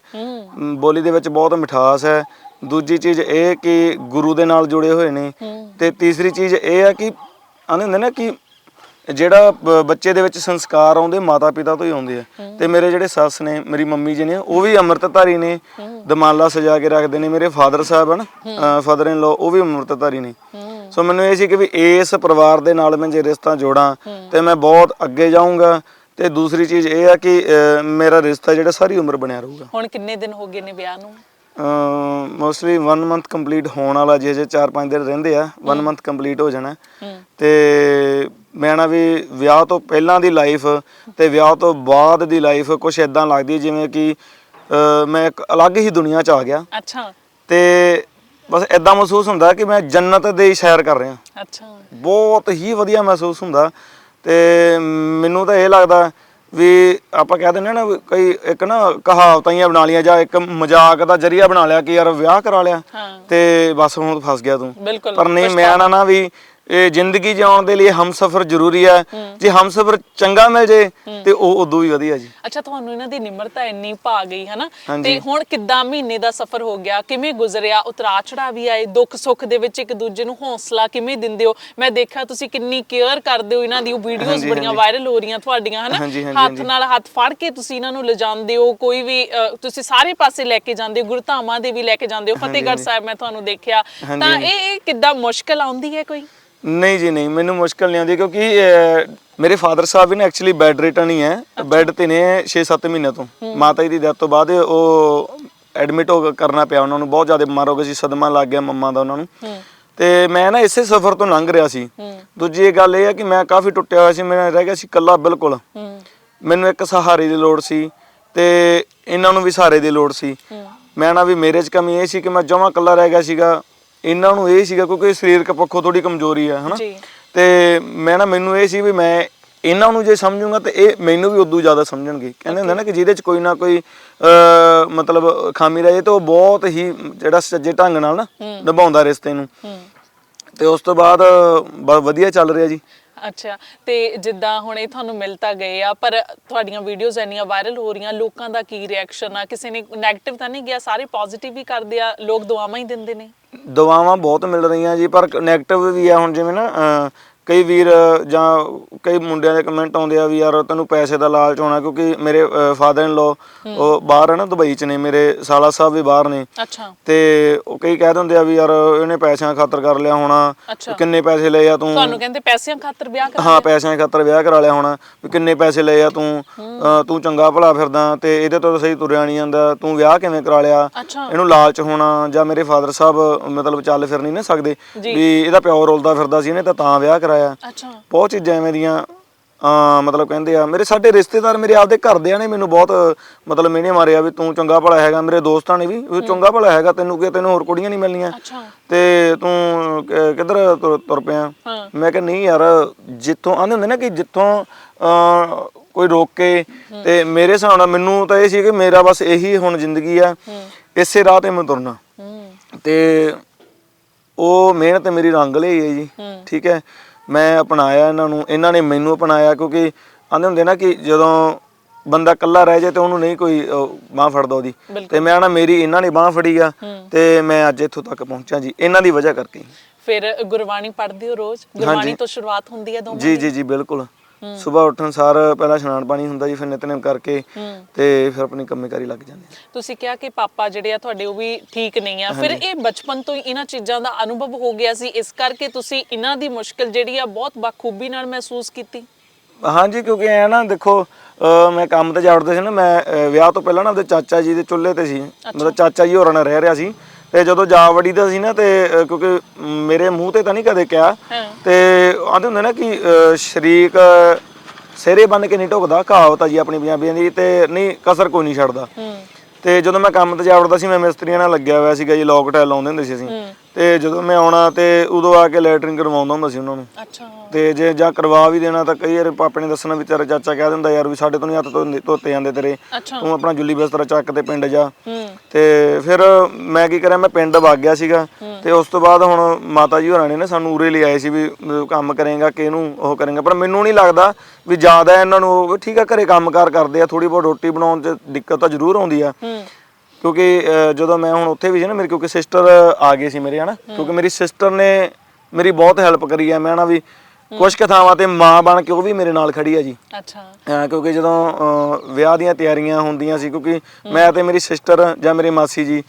[SPEAKER 3] ਮ, ਬੋਲੀ ਦੇ ਵਿੱਚ ਬਹੁਤ ਮਿਠਾਸ ਹੈ। ਦੂਜੀ ਚੀਜ਼ ਇਹ ਕਿ ਗੁਰੂ ਦੇ ਨਾਲ ਜੁੜੇ ਹੋਏ ਨੇ ਤੇ ਤੀਸਰੀ ਚੀਜ਼ ਇਹ ਆ ਕਿ ਆਂਦੇ ਹੁੰਦੇ ਨੇ ਕਿ ਜਿਹੜਾ ਬ- ਬੱਚੇ ਦੇ ਵਿੱਚ ਸੰਸਕਾਰ ਆਉਂਦੇ ਮਾਤਾ ਪਿਤਾ ਤੋਂ ਹੀ ਆਉਂਦੇ ਆ। ਤੇ ਮੇਰੇ ਜਿਹੜੇ ਸੱਸ ਨੇ ਮੇਰੀ ਮੰਮੀ ਜੀ ਨੇ ਉਹ ਵੀ ਅੰਮ੍ਰਿਤਧਾਰੀ ਨੇ ਦਮਾਲਾ ਸਜਾ ਕੇ ਰੱਖਦੇ ਨੇ ਮੇਰੇ ਫਾਦਰ ਸਾਹਿਬ ਹਨ ਫਾਦਰ ਇਨ ਲਾ ਉਹ ਵੀ ਅੰਮ੍ਰਿਤਧਾਰੀ ਨੇ। ਸੋ ਮੈਨੂੰ ਇਹ ਸੀ ਕਿ ਵੀ ਇਸ ਪਰਿਵਾਰ ਦੇ ਨਾਲ ਮੈਂ ਜੇ ਰਿਸ਼ਤਾ ਜੋੜਾਂ ਤੇ ਮੈਂ ਬਹੁਤ ਅੱਗੇ ਜਾਊਂਗਾ ਤੇ ਦੂਸਰੀ ਚੀਜ਼ ਇਹ ਆ ਕਿ ਅਹ, ਮੇਰਾ ਰਿਸ਼ਤਾ ਜਿਹੜਾ ਸਾਰੀ ਉਮਰ ਬਣਿਆ ਰਹੂਗਾ।
[SPEAKER 1] ਹੁਣ ਕਿੰਨੇ ਦਿਨ ਹੋ ਗਏ ਨੇ ਵਿਆਹ ਨੂੰ?
[SPEAKER 3] ਮੋਸਟਲੀ 1 ਮੰਥ ਕੰਪਲੀਟ ਹੋਣ ਵਾਲਾ ਜੇ ਜੇ 4-5 ਦਿਨ ਰਹਿੰਦੇ ਆ 1 ਮੰਥ ਕੰਪਲੀਟ ਹੋ ਜਾਣਾ। ਤੇ ਮੈਂ ਨਾ ਵੀ ਵਿਆਹ ਤੋਂ ਪਹਿਲਾਂ ਦੀ ਲਾਈਫ ਤੇ ਵਿਆਹ ਤੋਂ ਬਾਅਦ ਦੀ ਲਾਈਫ ਕੁਝ ਇਦਾਂ ਲੱਗਦੀ ਜਿਵੇਂ ਕਿ ਮੈਂ ਇੱਕ ਅਲੱਗ ਹੀ ਦੁਨੀਆ 'ਚ ਆ ਗਿਆ।
[SPEAKER 1] ਅੱਛਾ।
[SPEAKER 3] ਤੇ ਬਸ ਇਦਾਂ ਮਹਿਸੂਸ ਹੁੰਦਾ ਕਿ ਮੈਂ ਜੰਨਤ ਦੇ ਹੀ ਸੈਰ ਕਰ ਰਿਹਾ।
[SPEAKER 1] ਅੱਛਾ।
[SPEAKER 3] ਬਹੁਤ ਹੀ ਵਧੀਆ ਮਹਿਸੂਸ ਹੁੰਦਾ। ਤੇ ਮੈਨੂੰ ਤਾਂ ਇਹ ਲੱਗਦਾ ਵੀ ਆਪਾਂ ਕਹਿ ਦਿੰਦੇ ਆ ਨਾ ਵੀ ਕਈ ਇੱਕ ਨਾ ਕਹਾਵਤਾਂ ਹੀ ਬਣਾ ਲੀਆਂ ਜਾਂ ਇੱਕ ਮਜ਼ਾਕ ਦਾ ਜਰੀਆ ਬਣਾ ਲਿਆ ਕਿ ਯਾਰ ਵਿਆਹ ਕਰਾ ਲਿਆ
[SPEAKER 1] ਹਾਂ।
[SPEAKER 3] ਤੇ ਬਸ ਹੁਣ ਫਸ ਗਿਆ ਤੂੰ।
[SPEAKER 1] ਬਿਲਕੁਲ
[SPEAKER 3] ਪਰ ਨਹੀਂ ਮੈਂ ਨਾ ਨਾ ਵੀ ਇਹ ਜ਼ਿੰਦਗੀ ਜਿਉਣ ਦੇ ਲਈ ਹਮਸਫਰ ਜ਼ਰੂਰੀ ਹੈ। ਜੇ ਹਮਸਫਰ ਚੰਗਾ ਮਿਲ ਜੇ ਤੇ ਉਹ ਉਦੋਂ ਵੀ ਵਧੀਆ ਜੀ।
[SPEAKER 1] ਅੱਛਾ ਤੁਹਾਨੂੰ ਇਹਨਾਂ ਦੀ ਨਿਮਰਤਾ ਇੰਨੀ ਭਾ ਗਈ ਹੈ ਨਾ। ਤੇ ਹੁਣ ਕਿੱਦਾਂ ਮਹੀਨੇ ਦਾ ਸਫ਼ਰ ਹੋ ਗਿਆ? ਕਿਵੇਂ ਗੁਜ਼ਰਿਆ? ਉਤਰਾ ਚੜਾ ਵੀ ਆਏ? ਦੁੱਖ ਸੁੱਖ ਦੇ ਵਿੱਚ ਇੱਕ ਦੂਜੇ ਨੂੰ ਹੌਸਲਾ ਕਿਵੇਂ ਦਿੰਦੇ ਹੋ? ਮੈਂ ਦੇਖਿਆ ਤੁਸੀਂ ਕਿੰਨੀ ਕੇਅਰ ਕਰਦੇ ਹੋ ਇਹਨਾਂ ਦੀ। ਵੀਡੀਓਜ਼
[SPEAKER 3] ਹਾਂਜੀ,
[SPEAKER 1] ਬੜੀਆਂ। ਵਾਇਰਲ ਹੋ ਰਹੀਆਂ ਤੁਹਾਡੀਆਂ ਹਨਾ? ਹੱਥ। ਨਾਲ ਹੱਥ ਫੜ ਕੇ ਤੁਸੀਂ ਇਹਨਾਂ ਨੂੰ ਲਿਜਾਂਦੇ ਹੋ। ਕੋਈ ਵੀ ਤੁਸੀਂ ਸਾਰੇ ਪਾਸੇ ਲੈ ਕੇ ਜਾਂਦੇ ਹੋ। ਗੁਰਧਾਮਾਂ ਦੇ ਵੀ ਲੈ ਕੇ ਜਾਂਦੇ ਹੋ। ਫਤਿਹਗੜ੍ਹ। ਸਾਹਿਬ ਮੈਂ ਤੁਹਾਨੂੰ ਦੇਖਿਆ। ਤਾਂ ਇਹ ਕਿੱਦਾਂ ਮੁਸ਼ਕਲ ਆਉਂਦੀ ਹੈ ਕੋਈ?
[SPEAKER 3] ਨਹੀਂ ਜੀ ਨਹੀਂ। ਮੈਨੂੰ ਮੁਸ਼ਕਲ ਨਹੀਂ ਆਉਂਦੀ ਕਿਉਂਕਿ ਅਹ, ਮੇਰੇ ਫਾਦਰ ਸਾਹਿਬ ਵੀ ਨਾ ਐਕਚੁਅਲੀ ਬੈੱਡ ਰਿਟਰਨ ਹੀ ਹੈ। ਬੈੱਡ ਤੇ ਨੇ 6-7 ਮਹੀਨੇ ਤੋਂ। ਮਾਤਾ ਜੀ ਦੀ ਡੈਥ ਤੋਂ ਬਾਅਦ ਉਹ ਐਡਮਿਟ ਹੋ ਕੇ ਕਰਨਾ ਪਿਆ ਉਹਨਾਂ ਨੂੰ। ਬਹੁਤ ਜ਼ਿਆਦਾ ਬਿਮਾਰ ਹੋ ਗਏ ਸੀ ਸਦਮਾ ਲੱਗ ਗਿਆ ਮੰਮਾ ਦਾ ਉਹਨਾਂ ਨੂੰ। ਤੇ ਮੈਂ ਨਾ ਇਸੇ ਸਫ਼ਰ ਤੋਂ ਲੰਘ ਰਿਹਾ ਸੀ। ਦੂਜੀ ਇਹ ਗੱਲ ਇਹ ਹੈ ਕਿ ਮੈਂ ਕਾਫੀ ਟੁੱਟਿਆ ਹੋਇਆ ਸੀ ਮੈਂ ਰਹਿ ਗਿਆ ਸੀ ਇਕੱਲਾ ਬਿਲਕੁਲ। ਮੈਨੂੰ ਇੱਕ ਸਹਾਰੇ ਦੀ ਲੋੜ ਸੀ ਤੇ ਇਹਨਾਂ ਨੂੰ ਵੀ ਸਹਾਰੇ ਦੀ ਲੋੜ ਸੀ। ਮੈਂ ਨਾ ਵੀ ਮੇਰੇ 'ਚ ਕਮੀ ਇਹ ਸੀ ਕਿ ਮੈਂ ਜਮਾਂ ਇਕੱਲਾ ਰਹਿ ਗਿਆ ਸੀਗਾ। ਇਹਨਾਂ ਨੂੰ ਇਹ ਸੀਗਾ ਕਿਉਂਕਿ ਸਰੀਰਕ ਪੱਖੋਂ ਥੋੜੀ ਕਮਜ਼ੋਰੀ ਹੈ ਹਨਾ?
[SPEAKER 1] ਜੀ।
[SPEAKER 3] ਤੇ ਮੈਂ ਨਾ ਮੈਨੂੰ ਇਹ ਸੀ ਵੀ ਮੈਂ ਇਹਨਾਂ ਨੂੰ ਜੇ ਸਮਝੂੰਗਾ ਤੇ ਇਹ ਮੈਨੂੰ ਵੀ ਉਦੋਂ ਜ਼ਿਆਦਾ ਸਮਝਣਗੇ। ਕਹਿੰਦੇ ਹੁੰਦੇ ਨਾ ਕਿ ਜਿਹਦੇ 'ਚ ਕੋਈ ਨਾ ਕੋਈ ਮਤਲਬ ਖਾਮੀ ਰਹੇ ਤਾਂ ਉਹ ਬਹੁਤ ਹੀ ਜਿਹੜਾ ਸੱਜੇ ਢੰਗ ਨਾਲ ਨਾ ਨਿਭਾਉਂਦਾ ਰਿਸ਼ਤੇ ਨੂੰ। ਤੇ ਉਸ ਤੋਂ ਬਾਅਦ ਵਧੀਆ ਚੱਲ ਰਿਹਾ ਜੀ।
[SPEAKER 1] ਅੱਛਾ, ਤੇ ਜਿੱਦਾਂ ਹੁਣ ਇਹ ਤੁਹਾਨੂੰ ਮਿਲ ਤਾਂ ਗਏ ਆ, ਪਰ ਤੁਹਾਡੀਆਂ ਵੀਡੀਓਜ਼ ਇੰਨੀਆਂ ਵਾਇਰਲ ਹੋ ਰਹੀਆਂ, ਲੋਕਾਂ ਦਾ ਕੀ ਰਿਐਕਸ਼ਨ ਆ? ਕਿਸੇ ਨੇ 네ਗੇਟਿਵ ਤਾਂ ਨਹੀਂ ਗਿਆ? ਸਾਰੇ ਪੋਜ਼ਿਟਿਵ ਹੀ ਕਰਦੇ ਆ, ਲੋਕ ਦੁਆਵਾਂ ਹੀ ਦਿੰਦੇ ਨੇ।
[SPEAKER 3] ਦਵਾਵਾਂ ਬਹੁਤ ਮਿਲ ਰਹੀਆਂ ਜੀ, ਪਰ 네ਗੇਟਿਵ ਵੀ ਆ ਹੁਣ ਜਿਵੇਂ ਨਾ ਕਈ ਵੀਰ ਜਾਂ ਕਈ ਮੁੰਡਿਆਂ ਦੇ ਕਮੈਂਟ ਆਉਂਦੇ ਆ ਵੀ ਯਾਰ ਤੈਨੂੰ ਪੈਸੇ ਦਾ ਲਾਲਚ ਹੋਣਾ ਕਿਉਂਕਿ ਮੇਰੇ ਫਾਦਰ ਇਨ ਲਾ ਉਹ ਬਾਹਰ ਹੈ ਨਾ ਦੁਬਈ ਚ ਨੇ ਮੇਰੇ ਸਾਲਾ ਸਾਹਿਬ ਵੀ ਬਾਹਰ ਨੇ।
[SPEAKER 1] ਅੱਛਾ।
[SPEAKER 3] ਤੇ ਉਹ ਕਈ ਕਹਿ ਦਿੰਦੇ ਆ ਵੀ ਯਾਰ ਇਹਨੇ ਪੈਸਿਆਂ ਖਾਤਰ ਕਰ ਲਿਆ ਹੋਣਾ। ਕਿੰਨੇ ਪੈਸੇ ਲਏ ਆ ਤੂੰ?
[SPEAKER 1] ਤੁਹਾਨੂੰ ਕਹਿੰਦੇ ਪੈਸਿਆਂ ਖਾਤਰ ਵਿਆਹ ਕਰ
[SPEAKER 3] ਹਾਂ ਪੈਸਿਆਂ ਖਾਤਰ ਵਿਆਹ ਕਰਾ ਲਿਆ ਹੋਣਾ ਵੀ ਕਿੰਨੇ ਪੈਸੇ ਲਏ ਆ ਤੂੰ? ਤੂੰ ਚੰਗਾ ਭਲਾ ਫਿਰਦਾ ਤੇ ਇਹਦੇ ਤੋਂ ਸਹੀ ਤੁਰਿਆ ਨਹੀਂ ਜਾਂਦਾ ਤੂੰ ਵਿਆਹ ਕਿਵੇਂ ਕਰਾ ਲਿਆ? ਇਹਨੂੰ ਲਾਲਚ ਹੋਣਾ ਜਾਂ ਮੇਰੇ ਫਾਦਰ ਸਾਹਿਬ ਮਤਲਬ ਚੱਲ ਫਿਰ ਨਹੀਂ ਨਾ ਸਕਦੇ। ਵੀ ਇਹਦਾ ਪਿਓ ਰੋਲਦਾ ਫਿਰਦਾ ਸੀ ਇਹਨੇ ਤਾਂ ਤਾਂ ਵਿਆਹ ਕਰਾਇਆ
[SPEAKER 1] ਅੱਛਾ।
[SPEAKER 3] ਬਹੁਤ ਚੀਜ਼ਾਂ ਐਵੇਂ ਦੀਆਂ ਆ ਮਤਲਬ ਕਹਿੰਦੇ ਆ ਮੇਰੇ ਸਾਡੇ ਰਿਸ਼ਤੇਦਾਰ ਮੇਰੇ ਆਪਦੇ ਘਰਦਿਆਂ ਨੇ ਮੈਨੂੰ ਬਹੁਤ ਮਤਲਬ ਮਿਹਣੇ ਮਾਰਿਆ ਵੀ ਤੂੰ ਚੰਗਾ ਭਲਾ ਹੈਗਾ ਮੇਰੇ ਦੋਸਤਾਂ ਨੇ ਵੀ ਵੀ ਚੰਗਾ ਭਲਾ ਹੈਗਾ ਤੈਨੂੰ ਕਿ ਤੈਨੂੰ ਹੋਰ ਕੁੜੀਆਂ ਨਹੀਂ ਮਿਲਣੀਆਂ।
[SPEAKER 1] ਅੱਛਾ।
[SPEAKER 3] ਤੇ ਤੂੰ ਕ- ਕਿੱਧਰ ਤੁਰ- ਤੁਰ ਪਿਆ?
[SPEAKER 1] ਹਾਂ।
[SPEAKER 3] ਮੈਂ ਕਿਹਾ ਨਹੀਂ ਯਾਰ ਜਿੱਥੋਂ ਆਂਦੇ ਹੁੰਦੇ ਨਾ ਕਿ ਜਿੱਥੋਂ ਕੋਈ ਰੋਕੇ ਤੇ ਮੇਰੇ ਹਿਸਾਬ ਨਾਲ ਮੈਨੂੰ ਤਾਂ ਇਹ ਸੀ ਕਿ ਮੇਰਾ ਬਸ ਇਹੀ ਹੁਣ ਜ਼ਿੰਦਗੀ ਆ ਇਸੇ ਰਾਹ ਤੇ ਮੈਂ ਤੁਰਨਾ।
[SPEAKER 1] ਹੂੰ।
[SPEAKER 3] ਤੇ ਉਹ ਮਿਹਨਤ ਮੇਰੀ ਰੰਗ ਲਈ ਹੈ ਜੀ। ਠੀਕ ਹੈ। ਮੈਂ ਅਪਣਾਇਆ ਇਹਨਾਂ ਨੂੰ ਇਹਨਾਂ ਨੇ ਮੈਨੂੰ ਅਪਣਾਇਆ ਕਿਉਂਕਿ ਆਂਦੇ ਹੁੰਦੇ ਨਾ ਕਿ ਜਦੋਂ ਬੰਦਾ ਇਕੱਲਾ ਰਹਿ ਜਾਏ ਤੇ ਉਹਨੂੰ ਨਹੀਂ ਕੋਈ ਬਾਹ ਫੜਦਾ ਉਹਦੀ। ਤੇ ਮੈਂ ਨਾ ਮੇਰੀ ਇਹਨਾਂ ਨੇ ਬਾਹ ਫੜੀ ਆ ਤੇ ਮੈਂ ਅੱਜ ਇੱਥੋਂ ਤੱਕ ਪਹੁੰਚਾ ਜੀ। ਇਹਨਾਂ ਦੀ ਵਜ੍ਹਾ ਕਰਕੇ।
[SPEAKER 1] ਫਿਰ ਗੁਰਬਾਣੀ ਪੜ੍ਹਦੇ ਹੋ ਰੋਜ਼? ਗੁਰਬਾਣੀ ਤੋਂ ਸ਼ੁਰੂਆਤ ਹੁੰਦੀ ਹੈ ਦੋਵਾਂ
[SPEAKER 3] ਜੀ ਜੀ ਜੀ ਬਿਲਕੁਲ। ਸਵੇਰ ਉੱਠਣ ਸਾਰ ਪਹਿਲਾਂ ਇਸ਼ਨਾਨ ਪਾਣੀ ਹੁੰਦਾ ਜੀ ਫਿਰ ਨਿਤਨੇਮ ਕਰਕੇ ਤੇ ਫਿਰ ਆਪਣੀ ਕੰਮੇਕਾਰੀ ਲੱਗ ਜਾਂਦੇ।
[SPEAKER 1] ਤੁਸੀਂ ਕਿਹਾ ਕਿ ਪਾਪਾ ਜਿਹੜੇ ਆ ਤੁਹਾਡੇ ਉਹ ਵੀ ਠੀਕ ਨਹੀਂ ਆ। ਫਿਰ ਇਹ ਬਚਪਨ ਤੋਂ ਹੀ ਇਹਨਾਂ ਚੀਜ਼ਾਂ ਦਾ ਅਨੁਭਵ ਹੋ ਗਿਆ ਸੀ ਇਸ ਕਰਕੇ ਤੁਸੀਂ ਇਹਨਾਂ ਦੀ ਮੁਸ਼ਕਲ ਜਿਹੜੀ ਆ ਬਹੁਤ ਬਖੂਬੀ ਨਾਲ ਮਹਿਸੂਸ ਕੀਤੀ?
[SPEAKER 3] ਹਾਂਜੀ ਕਿਉਂਕਿ ਐ ਨਾ ਦੇਖੋ ਅਹ ਮੈਂ ਕੰਮ ਤੇ ਜਾੜਦਾ ਸੀ ਨਾ ਮੈਂ ਅਹ ਵਿਆਹ ਤੋਂ ਪਹਿਲਾਂ ਨਾ ਉਹਦੇ ਚਾਚਾ ਜੀ ਦੇ ਚੁੱਲ੍ਹੇ ਤੇ ਸੀ। ਮਤਲਬ ਚਾਚਾ ਜੀ ਹੋਰਾਂ ਨਾਲ ਰਹਿ ਰਿਹਾ ਸੀ। ਤੇ ਜਦੋਂ ਜਾ ਵੜੀ ਦਾ ਸੀ ਨਾ ਤੇ ਕਿਉਂਕਿ ਮੇਰੇ ਮੂੰਹ ਤੇ ਤਾਂ ਨਹੀਂ ਕਦੇ ਕਿਹਾ। ਤੇ ਆਂਦੇ ਹੁੰਦੇ ਨਾ ਕਿ ਸ਼ਰੀਕ ਸਿਰੇ ਬੰਨ ਕੇ ਨਹੀਂ ਢੁਕਦਾ ਕਹਾਵਤ ਆ ਜੀ ਆਪਣੀ ਪੰਜਾਬੀਆਂ ਦੀ ਤੇ ਨਹੀਂ ਕਸਰ ਕੋਈ ਨਹੀਂ ਛੱਡਦਾ।
[SPEAKER 1] ਹੂੰ।
[SPEAKER 3] ਤੇ ਜਦੋਂ ਮੈਂ ਕੰਮ ਤੇ ਜਾ ਵੜਦਾ ਸੀ ਮੈਂ ਮਿਸਤਰੀਆਂ ਨਾਲ ਲੱਗਿਆ ਹੋਇਆ ਸੀਗਾ ਜੀ ਲੌਕ ਟੈਲ ਲਾਉਂਦੇ ਹੁੰਦੇ ਸੀ ਅਸੀਂ। ਤੇ ਜਦੋਂ ਮੈਂ ਆਉਣਾ ਤੇ ਉਦੋਂ ਆ ਕੇ ਲੈਟਰਿੰਗ ਕਰਵਾਉਂਦਾ ਹੁੰਦਾ ਸੀ ਉਹਨਾਂ ਨੂੰ।
[SPEAKER 1] ਅੱਛਾ।
[SPEAKER 3] ਤੇ ਜੇ ਜਾਂ ਕਰਵਾ ਵੀ ਦੇਣਾ ਤਾਂ ਕਈ ਵਾਰ ਪਾਪੇ ਨੇ ਦੱਸਣਾ ਵੀ ਤੇਰਾ ਚਾਚਾ ਕਹਿ ਦਿੰਦਾ ਯਾਰ ਵੀ ਸਾਡੇ ਤੋਂ ਨਹੀਂ ਹੱਥ ਧੋਂਦੇ- ਧੋਤੇ ਜਾਂਦੇ ਤੇਰੇ।
[SPEAKER 1] ਅੱਛਾ।
[SPEAKER 3] ਤੂੰ ਆਪਣਾ ਜੁੱਲੀ ਬਿਸਤਰਾ ਚੱਕ ਤੇ ਪਿੰਡ ਜਾ।
[SPEAKER 1] ਹੂੰ।
[SPEAKER 3] ਤੇ ਫਿਰ ਮੈਂ ਕੀ ਕਰਿਆ ਮੈਂ ਪਿੰਡ ਵਗ ਗਿਆ ਸੀਗਾ। ਤੇ ਉਸ ਤੋਂ ਬਾਅਦ ਹੁਣ ਮਾਤਾ ਜੀ ਹੋਰਾਂ ਨੇ ਨਾ ਸਾਨੂੰ ਉਰੇ ਲੈ ਆਏ ਸੀ ਵੀ ਅਹ ਕੰਮ ਕਰੇਗਾ ਕਿ ਇਹਨੂੰ ਉਹ ਕਰੇਗਾ। ਪਰ ਮੈਨੂੰ ਨਹੀਂ ਲੱਗਦਾ ਵੀ ਜ਼ਿਆਦਾ ਇਹਨਾਂ ਨੂੰ ਉਹ- ਠੀਕ ਆ ਘਰੇ ਕੰਮਕਾਰ ਕਰਦੇ ਆ ਥੋੜੀ ਬਹੁਤ ਰੋਟੀ ਬਣਾਉਣ 'ਚ ਦਿੱਕਤ ਤਾਂ ਜ਼ਰੂਰ ਆਉਂਦੀ ਆ।
[SPEAKER 1] ਹੂੰ।
[SPEAKER 3] ਕਿਉਂਕਿ ਅਹ, ਜਦੋਂ ਮੈਂ ਹੁਣ ਉੱਥੇ ਵੀ ਸੀ ਨਾ ਮੇਰੇ ਕਿਉਂਕਿ ਸਿਸਟਰ ਆ ਗਏ ਸੀ ਮੇਰੇ ਹਨਾ? ਕਿਉਂਕਿ ਮੇਰੀ ਸਿਸਟਰ ਨੇ ਮੇਰੀ ਬਹੁਤ ਹੈਲਪ ਕਰੀ ਆ ਮੈਂ ਨਾ ਵੀ ਕੁਝ ਕੁ ਥਾਵਾਂ ਤੇ ਮਾਂ ਬਣ ਕੇ ਉਹ ਵੀ ਮੇਰੇ ਨਾਲ ਖੜੀ ਆ ਜੀ।
[SPEAKER 1] ਅੱਛਾ।
[SPEAKER 3] ਅਹ, ਕਿਉਂਕਿ ਜਦੋਂ ਅਹ, ਵਿਆਹ ਦੀਆਂ ਤਿਆਰੀਆਂ ਹੁੰਦੀਆਂ ਸੀ ਕਿਉਂਕਿ ਮੈਂ ਤੇ ਮੇਰੀ ਸਿਸਟਰ ਜਾਂ ਮੇਰੀ ਮਾਸੀ ਜੀ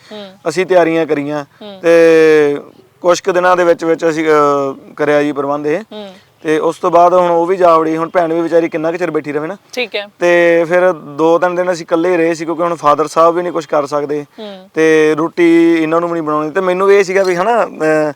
[SPEAKER 3] ਅਸੀਂ ਤਿਆਰੀਆਂ ਕਰੀਆਂ ਤੇ ਕੁਝ ਕੁ ਦਿਨਾਂ ਦੇ ਵਿੱਚ ਵਿੱਚ ਅਸੀਂ ਅਹ, ਕਰਿਆ ਜੀ ਪ੍ਰਬੰਧ ਇਹ।
[SPEAKER 1] ਹੂੰ।
[SPEAKER 3] ਤੇ ਉਸ ਤੋਂ ਬਾਅਦ ਹੁਣ ਉਹ ਵੀ ਜਾ ਵੜੀ ਹੁਣ ਭੈਣ ਵੀ ਵਿਚਾਰੀ ਕਿੰਨਾ ਕੁ ਚਿਰ ਬੈਠੀ ਰਵੇ ਨਾ।
[SPEAKER 1] ਠੀਕ ਹੈ।
[SPEAKER 3] ਤੇ ਫਿਰ ਦੋ ਤਿੰਨ ਦਿਨ ਅਸੀਂ ਇਕੱਲੇ ਰਹੇ ਸੀ ਕਿਉਂਕਿ ਹੁਣ ਫਾਦਰ ਸਾਹਿਬ ਵੀ ਨਹੀਂ ਕੁਝ ਕਰ ਸਕਦੇ। ਤੇ ਰੋਟੀ ਇਹਨਾਂ ਨੂੰ ਵੀ ਨਹੀਂ ਬਣਾਉਣੀ ਤੇ ਮੈਨੂੰ ਇਹ ਸੀਗਾ ਵੀ ਹਨਾ ਅਹ,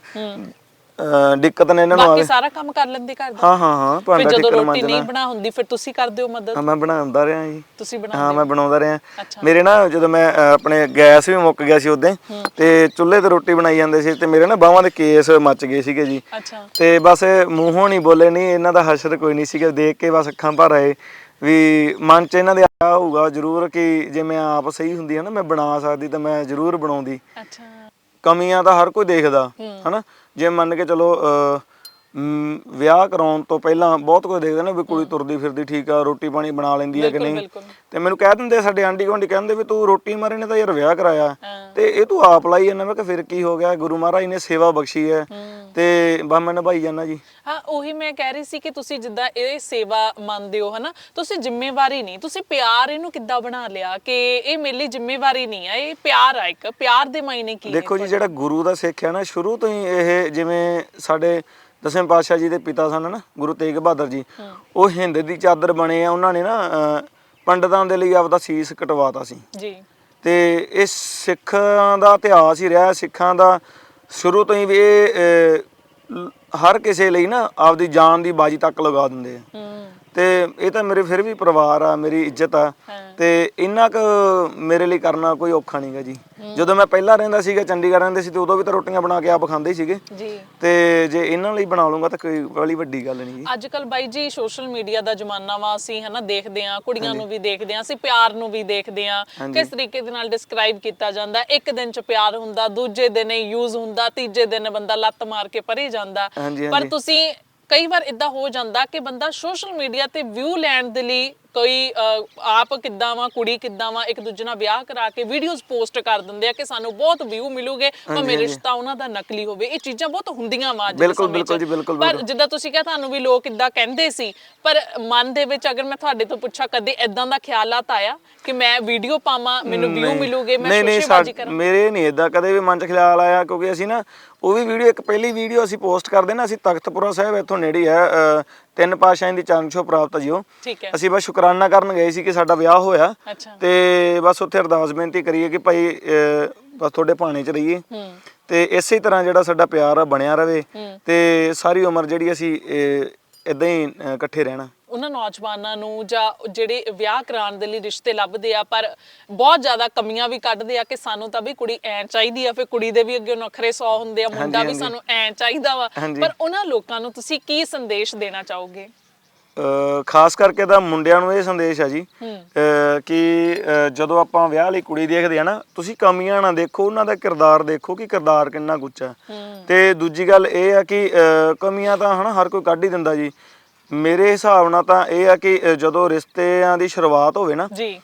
[SPEAKER 3] ਅਹ, ਦਿੱਕਤ ਨੇ ਇਹਨਾਂ ਨੂੰ
[SPEAKER 1] ਬਾਕੀ
[SPEAKER 3] ਆਵੇ।
[SPEAKER 1] ਸਾਰਾ ਕੰਮ ਕਰ ਲੈਂਦੇ ਘਰ ਦਾ।
[SPEAKER 3] ਹਾਂ ਹਾਂ ਹਾਂ
[SPEAKER 1] ਫਿਰ
[SPEAKER 3] ਭਾਂਡਾ
[SPEAKER 1] ਜਦੋਂ
[SPEAKER 3] ਟਿੱਕਰ
[SPEAKER 1] ਰੋਟੀ
[SPEAKER 3] ਮਾਂਜਣਾ।
[SPEAKER 1] ਨਹੀਂ ਬਣਾ ਹੁੰਦੀ ਫਿਰ ਤੁਸੀਂ ਕਰਦੇ ਹੋ ਮਦਦ।
[SPEAKER 3] ਹਾਂ ਮੈਂ ਬਣਾਉਂਦਾ ਰਿਹਾ ਜੀ।
[SPEAKER 1] ਤੁਸੀਂ ਬਣਾ
[SPEAKER 3] ਹਾਂ ਮੈਂ ਬਣਾਉਂਦਾ ਰਿਹਾ।
[SPEAKER 1] ਅੱਛਾ।
[SPEAKER 3] ਮੇਰੇ ਨਾ ਜਦੋਂ ਮੈਂ ਅਹ, ਆਪਣੇ ਗੈਸ ਵੀ ਮੁੱਕ ਗਿਆ ਸੀ ਉਦੋਂ ਤੇ ਚੁੱਲ੍ਹੇ ਤੇ ਰੋਟੀ ਬਣਾਈ ਜਾਂਦੇ ਸੀ ਤੇ ਮੇਰੇ ਨਾ ਬਾਹਾਂ ਦੇ ਕੇਸ ਮੱਚ ਗਏ ਸੀਗੇ ਜੀ।
[SPEAKER 1] ਅੱਛਾ।
[SPEAKER 3] ਤੇ ਬਸ ਮੂੰਹੋਂ ਨਹੀਂ ਬੋਲੇ ਨਹੀਂ ਇਹਨਾਂ ਦਾ ਹਸ਼ਰ ਕੋਈ ਨਹੀਂ ਸੀਗਾ। ਦੇਖ ਕੇ ਬਸ ਅੱਖਾਂ ਭਰ ਆਏ ਵੀ ਮਨ ਚ ਇਹਨਾਂ ਦੇ ਆ ਹੋਊਗਾ ਜ਼ਰੂਰ ਕਿ ਜੇ ਮੈਂ ਆਪ ਸਹੀ ਹੁੰਦੀ ਹੈ ਨਾ ਮੈਂ ਬਣਾ ਸਕਦੀ ਤਾਂ ਮੈਂ ਜ਼ਰੂਰ ਬਣਾਉਂਦੀ।
[SPEAKER 1] ਅੱਛਾ।
[SPEAKER 3] ਕਮੀਆਂ ਤਾਂ ਹਰ ਕੋਈ ਦੇਖਦਾ ਹਨਾ? ਜੇ ਮੰਨ ਕੇ ਚਲੋ ਵਿਆਹ ਕਰਾਉਣ ਤੋਂ ਪਹਿਲਾਂ ਬਹੁਤ ਕੁਝ ਦੇਖਦੇ ਨੇ ਵੀ ਕੁੜੀ ਤੁਰਦੀ ਫਿਰਦੀ ਠੀਕ ਆ ਰੋਟੀ ਪਾਣੀ ਬਣਾ ਲੈਂਦੀ ਹੈ ਕਿ ਨਹੀਂ। ਤੇ ਮੈਨੂੰ ਕਹਿ ਦਿੰਦੇ ਸਾਡੇ ਆਂਢੀ ਗੁਆਂਢੀ ਕਹਿੰਦੇ ਵੀ ਤੂੰ ਰੋਟੀ ਮਾਰੇ ਨੇ ਤਾਂ ਯਾਰ ਵਿਆਹ ਕਰਾਇਆ।
[SPEAKER 1] ਹਾਂ।
[SPEAKER 3] ਤੇ ਇਹ ਤੂੰ ਆਪ ਲਾਈ ਜਾਂਦਾ ਮੈਂ ਕਿ ਫਿਰ ਕੀ ਹੋ ਗਿਆ? ਗੁਰੂ ਮਹਾਰਾਜ ਨੇ ਸੇਵਾ ਬਖਸ਼ੀ ਹੈ। ਤੇ ਬਸ ਮੈਂ ਨਿਭਾਈ ਜਾਂਦਾ ਜੀ।
[SPEAKER 1] ਹਾਂ ਉਹੀ ਮੈਂ ਕਹਿ ਰਹੀ ਸੀ ਕਿ ਤੁਸੀਂ ਜਿੱਦਾਂ ਇਹ ਸੇਵਾ ਮੰਨਦੇ ਹੋ ਹਨਾ? ਤੁਸੀਂ ਜ਼ਿੰਮੇਵਾਰੀ ਨਹੀਂ ਤੁਸੀਂ ਪਿਆਰ ਇਹਨੂੰ ਕਿੱਦਾਂ ਬਣਾ ਲਿਆ ਕਿ ਇਹ ਮੇਰੇ ਲਈ ਜ਼ਿੰਮੇਵਾਰੀ ਨਹੀਂ ਆ ਇਹ ਪਿਆਰ ਆ ਇੱਕ। ਪਿਆਰ ਦੇ ਮਾਇਨੇ ਕੀ
[SPEAKER 3] ਦੇਖੋ ਜੀ ਜਿਹੜਾ ਗੁਰੂ ਦਾ ਸਿੱਖ ਹੈ ਨਾ ਸ਼ੁਰੂ ਤੋਂ ਹੀ ਇਹ ਜਿਵੇਂ ਸਾਡੇ ਦਸਵੇਂ ਪਾਤਸ਼ਾਹ ਜੀ ਦੇ ਪਿਤਾ ਸਨ ਨਾ ਗੁਰੂ ਤੇਗ ਬਹਾਦਰ ਜੀ ਉਹ ਹਿੰਦ ਦੀ ਚਾਦਰ ਬਣੇ ਆ ਉਹਨਾਂ ਨੇ ਨਾ ਪੰਡਤਾਂ ਦੇ ਲਈ ਆਪਦਾ ਸੀਸ ਕਟਵਾਤਾ ਸੀ।
[SPEAKER 1] ਜੀ।
[SPEAKER 3] ਤੇ ਇਹ ਸਿੱਖਾਂ ਦਾ ਇਤਿਹਾਸ ਹੀ ਰਿਹਾ ਸਿੱਖਾਂ ਦਾ ਸ਼ੁਰੂ ਤੋਂ ਹੀ ਵੀ ਇਹ ਹਰ ਕਿਸੇ ਲਈ ਨਾ ਆਪਦੀ ਜਾਨ ਦੀ ਬਾਜੀ ਤੱਕ ਲਗਾ ਦਿੰਦੇ ਆ। ਤੇ ਇਹ ਤਾਂ ਮੇਰੇ ਫਿਰ ਵੀ ਪਰਿਵਾਰ ਆ ਮੇਰੀ ਇੱਜ਼ਤ ਆ। ਤੇ ਇੰਨਾ ਕੁ ਮੇਰੇ ਲਈ ਕਰਨਾ ਕੋਈ ਔਖਾ ਨਹੀਂਗਾ ਜੀ। ਜਦੋਂ ਮੈਂ ਪਹਿਲਾਂ ਰਹਿੰਦਾ ਸੀਗਾ ਚੰਡੀਗੜ੍ਹ ਰਹਿੰਦੇ ਸੀ ਤੇ ਉਦੋਂ ਵੀ ਤਾਂ ਰੋਟੀਆਂ ਬਣਾ ਕੇ ਆਪ ਖਾਂਦੇ ਹੀ ਸੀਗੇ।
[SPEAKER 1] ਜੀ।
[SPEAKER 3] ਤੇ ਜੇ ਇਹਨਾਂ ਲਈ ਬਣਾ ਲੂੰਗਾ ਤਾਂ ਕੋਈ ਵਾਲੀ ਵੱਡੀ ਗੱਲ ਨਹੀਂ ਜੀ।
[SPEAKER 1] ਅੱਜ ਕੱਲ ਬਾਈ ਜੀ ਸੋਸ਼ਲ ਮੀਡੀਆ ਦਾ ਜ਼ਮਾਨਾ ਵਾ ਅਸੀਂ ਹਨਾ ਦੇਖਦੇ ਆ ਕੁੜੀਆਂ ਨੂੰ ਵੀ ਦੇਖਦੇ ਆ ਅਸੀਂ ਪਿਆਰ ਨੂੰ ਵੀ ਦੇਖਦੇ ਆ ਕਿਸ ਤਰੀਕੇ ਦੇ ਨਾਲ ਡਿਸਕ੍ਰਾਈਬ ਕੀਤਾ ਜਾਂਦਾ ਇੱਕ ਦਿਨ ਚ ਪਿਆਰ ਹੁੰਦਾ ਦੂਜੇ ਦਿਨ ਯੂਜ਼ ਹੁੰਦਾ ਤੀਜੇ ਦਿਨ ਬੰਦਾ ਲੱਤ ਮਾਰ ਕੇ ਪਰੇ ਜਾਂਦਾ। ਪਰ। ਤੁਸੀਂ ਕਈ ਵਾਰ ਇਦਾਂ ਹੋ ਜਾਂਦਾ ਕਿ ਬੰਦਾ ਸੋਸ਼ਲ ਮੀਡੀਆ ਤੇ ਵਿਊ ਲੈਣ ਦੇ ਲਈ ਕੋਈ ਅਹ, ਆਪ ਕਿੱਦਾਂ ਵਾ ਕੁੜੀ ਕਿੱਦਾਂ ਵਾ ਇੱਕ ਦੂਜੇ ਨਾਲ ਵਿਆਹ ਕਰਾ ਕੇ ਵੀਡੀਓਜ਼ ਪੋਸਟ ਕਰ ਦਿੰਦੇ ਆ ਕਿ ਸਾਨੂੰ ਬਹੁਤ ਵਿਊ ਮਿਲੂਗੇ ਭਾਵੇਂ ਰਿਸ਼ਤਾ ਉਹਨਾਂ ਦਾ ਨਕਲੀ ਹੋਵੇ ਇਹ ਚੀਜ਼ਾਂ ਬਹੁਤ ਹੁੰਦੀਆਂ ਵਾ ਅੱਜ ਦੇ
[SPEAKER 3] ਬਿਲਕੁਲ,
[SPEAKER 1] ਸਮੇਂ 'ਚ।
[SPEAKER 3] ਬਿਲਕੁਲ ਜੀ, ਬਿਲਕੁਲ,
[SPEAKER 1] ਪਰ
[SPEAKER 3] ਬਿਲਕੁਲ।
[SPEAKER 1] ਜਿੱਦਾਂ ਤੁਸੀਂ ਕਿਹਾ ਤੁਹਾਨੂੰ ਵੀ ਲੋਕ ਇਦਾਂ ਕਹਿੰਦੇ ਸੀ ਪਰ ਮਨ ਦੇ ਵਿੱਚ ਅਗਰ ਮੈਂ ਤੁਹਾਡੇ ਤੋਂ ਪੁੱਛਾਂ ਕਦੇ ਇਦਾਂ ਦਾ ਖਿਆਲਾਤ ਆਇਆ ਕਿ ਮੈਂ ਵੀਡੀਓ ਪਾਵਾਂ ਮੈਨੂੰ ਵਿਊ
[SPEAKER 3] ਨਹੀਂ।
[SPEAKER 1] ਮਿਲੂਗੇ ਮੈਂ
[SPEAKER 3] ਨਹੀਂ ਨਹੀਂ
[SPEAKER 1] ਸ਼ੋਸ਼ੇਬਾਜ਼ੀ
[SPEAKER 3] ਸਾ-
[SPEAKER 1] ਕਰਾਂ
[SPEAKER 3] ਮੇਰੇ ਨਹੀਂ ਇਦਾਂ ਕਦੇ ਵੀ ਮਨ ਚ ਖਿਆਲ ਆਇਆ ਕਿਉਂਕਿ ਅਸੀਂ ਨਾ ਉਹ ਵੀ ਵੀਡੀਓ ਇੱਕ ਪਹਿਲੀ ਵੀਡੀਓ ਅਸੀਂ ਪੋਸਟ ਕਰਦੇ ਨਾ ਅਸੀਂ ਤਖਤਪੁਰਾ ਸਾਹਿਬ ਇੱਥੋਂ ਨੇੜੇ ਹੀ ਤਿੰਨ ਪਾਸ਼ਾਹਾਂ ਦੀ ਚਰਨ ਛੋਹ ਪ੍ਰਾਪਤ ਜੀ ਉਹ।
[SPEAKER 1] ਠੀਕ ਹੈ।
[SPEAKER 3] ਅਸੀਂ ਬਸ ਸ਼ੁਕਰਾਨਾ ਕਰਨ ਗਏ ਸੀ ਕਿ ਸਾਡਾ ਵਿਆਹ ਹੋਇਆ।
[SPEAKER 1] ਅੱਛਾ।
[SPEAKER 3] ਤੇ ਬਸ ਉੱਥੇ ਅਰਦਾਸ ਬੇਨਤੀ ਕਰੀਏ ਕਿ ਭਾਈ ਬਸ ਤੁਹਾਡੇ ਭਾਣੇ 'ਚ ਰਹੀਏ।
[SPEAKER 1] ਹੂੰ।
[SPEAKER 3] ਤੇ ਇਸੇ ਤਰ੍ਹਾਂ ਜਿਹੜਾ ਸਾਡਾ ਪਿਆਰ ਆ ਬਣਿਆ ਰਵੇ।
[SPEAKER 1] ਹੂੰ।
[SPEAKER 3] ਤੇ ਸਾਰੀ ਉਮਰ ਜਿਹੜੀ ਅਸੀਂ ਇਦਾਂ ਹੀ ਇਕੱਠੇ ਰਹਿਣਾ।
[SPEAKER 1] ਉਹਨਾਂ ਨੌਜਵਾਨਾਂ ਨੂੰ ਜਾਂ ਜਿਹੜੇ ਵਿਆਹ ਕਰਾਉਣ ਦੇ ਲਈ ਰਿਸ਼ਤੇ ਲੱਭਦੇ ਆ ਪਰ ਬਹੁਤ ਜ਼ਿਆਦਾ ਕਮੀਆਂ ਵੀ ਕੱਢਦੇ ਆ ਕਿ ਸਾਨੂੰ ਤਾਂ ਵੀ ਕੁੜੀ ਐ ਚਾਹੀਦੀ ਆ ਫਿਰ ਕੁੜੀ ਦੇ ਵੀ ਅੱਗੇ ਨਖਰੇ 100 ਹੁੰਦੇ ਆ ਮੁੰਡਾ ਵੀ। ਸਾਨੂੰ ਐ ਚਾਹੀਦਾ ਵਾ। ਪਰ ਉਹਨਾਂ ਲੋਕਾਂ ਨੂੰ ਤੁਸੀਂ ਕੀ ਸੰਦੇਸ਼ ਦੇਣਾ ਚਾਹੋਗੇ?
[SPEAKER 3] ਖਾਸ ਕਰਕੇ ਤਾਂ ਮੁੰਡਿਆਂ ਨੂੰ ਇਹ ਸੰਦੇਸ਼ ਹੈ। ਜੀ ਕਿ ਜਦੋਂ ਆਪਾਂ ਵਿਆਹ ਲਈ ਕੁੜੀ ਦੇਖਦੇ ਆ ਨਾ ਤੁਸੀਂ ਕਮੀਆਂ ਨਾ ਦੇਖੋ ਉਹਨਾਂ ਦਾ ਕਿਰਦਾਰ ਦੇਖੋ ਕਿ ਕਿਰਦਾਰ ਕਿੰਨਾ
[SPEAKER 1] ਹੂੰ।
[SPEAKER 3] ਤੇ ਦੂਜੀ ਗੱਲ ਇਹ ਆ ਕਿ ਕਮੀਆਂ ਤਾਂ ਹਨਾ ਹਰ ਕੋਈ ਕੱਢ ਹੀ ਦਿੰਦਾ ਜੀ। ਮੇਰੇ ਹਿਸਾਬ ਨਾਲ ਤਾਂ ਇਹ ਆ ਕਿ ਅ, ਜਦੋਂ ਰਿਸ਼ਤਿਆਂ ਦੀ ਸ਼ੁਰੂਆਤ ਹੋਵੇ ਨਾ
[SPEAKER 1] ਜੀ।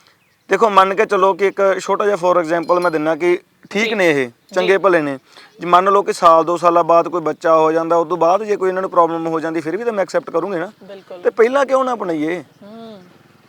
[SPEAKER 3] ਦੇਖੋ ਮੰਨ ਕੇ ਚੱਲੋ ਕਿ ਇੱਕ ਛੋਟਾ ਜਿਹਾ ਫੋਰ ਐਗਜ਼ਾਮਪਲ ਮੈਂ ਦਿੰਨਾ ਕਿ ਠੀਕ ਨੇ ਇਹ ਚੰਗੇ ਭਲੇ ਨੇ। ਜੇ ਮੰਨ ਲਓ ਕਿ ਸਾਲ ਦੋ ਸਾਲਾਂ ਬਾਅਦ ਕੋਈ ਬੱਚਾ ਹੋ ਜਾਂਦਾ ਉਸ ਤੋਂ ਬਾਅਦ ਜੇ ਕੋਈ ਇਹਨਾਂ ਨੂੰ ਪ੍ਰੋਬਲਮ ਹੋ ਜਾਂਦੀ ਫਿਰ ਵੀ ਤਾਂ ਮੈਂ ਐਕਸੈਪਟ ਕਰੂੰਗੀ ਨਾ।
[SPEAKER 1] ਬਿਲਕੁਲ।
[SPEAKER 3] ਤੇ ਪਹਿਲਾਂ ਕਿਉਂ ਨਾ ਅਪਣਾਈਏ?
[SPEAKER 1] ਹੂੰ।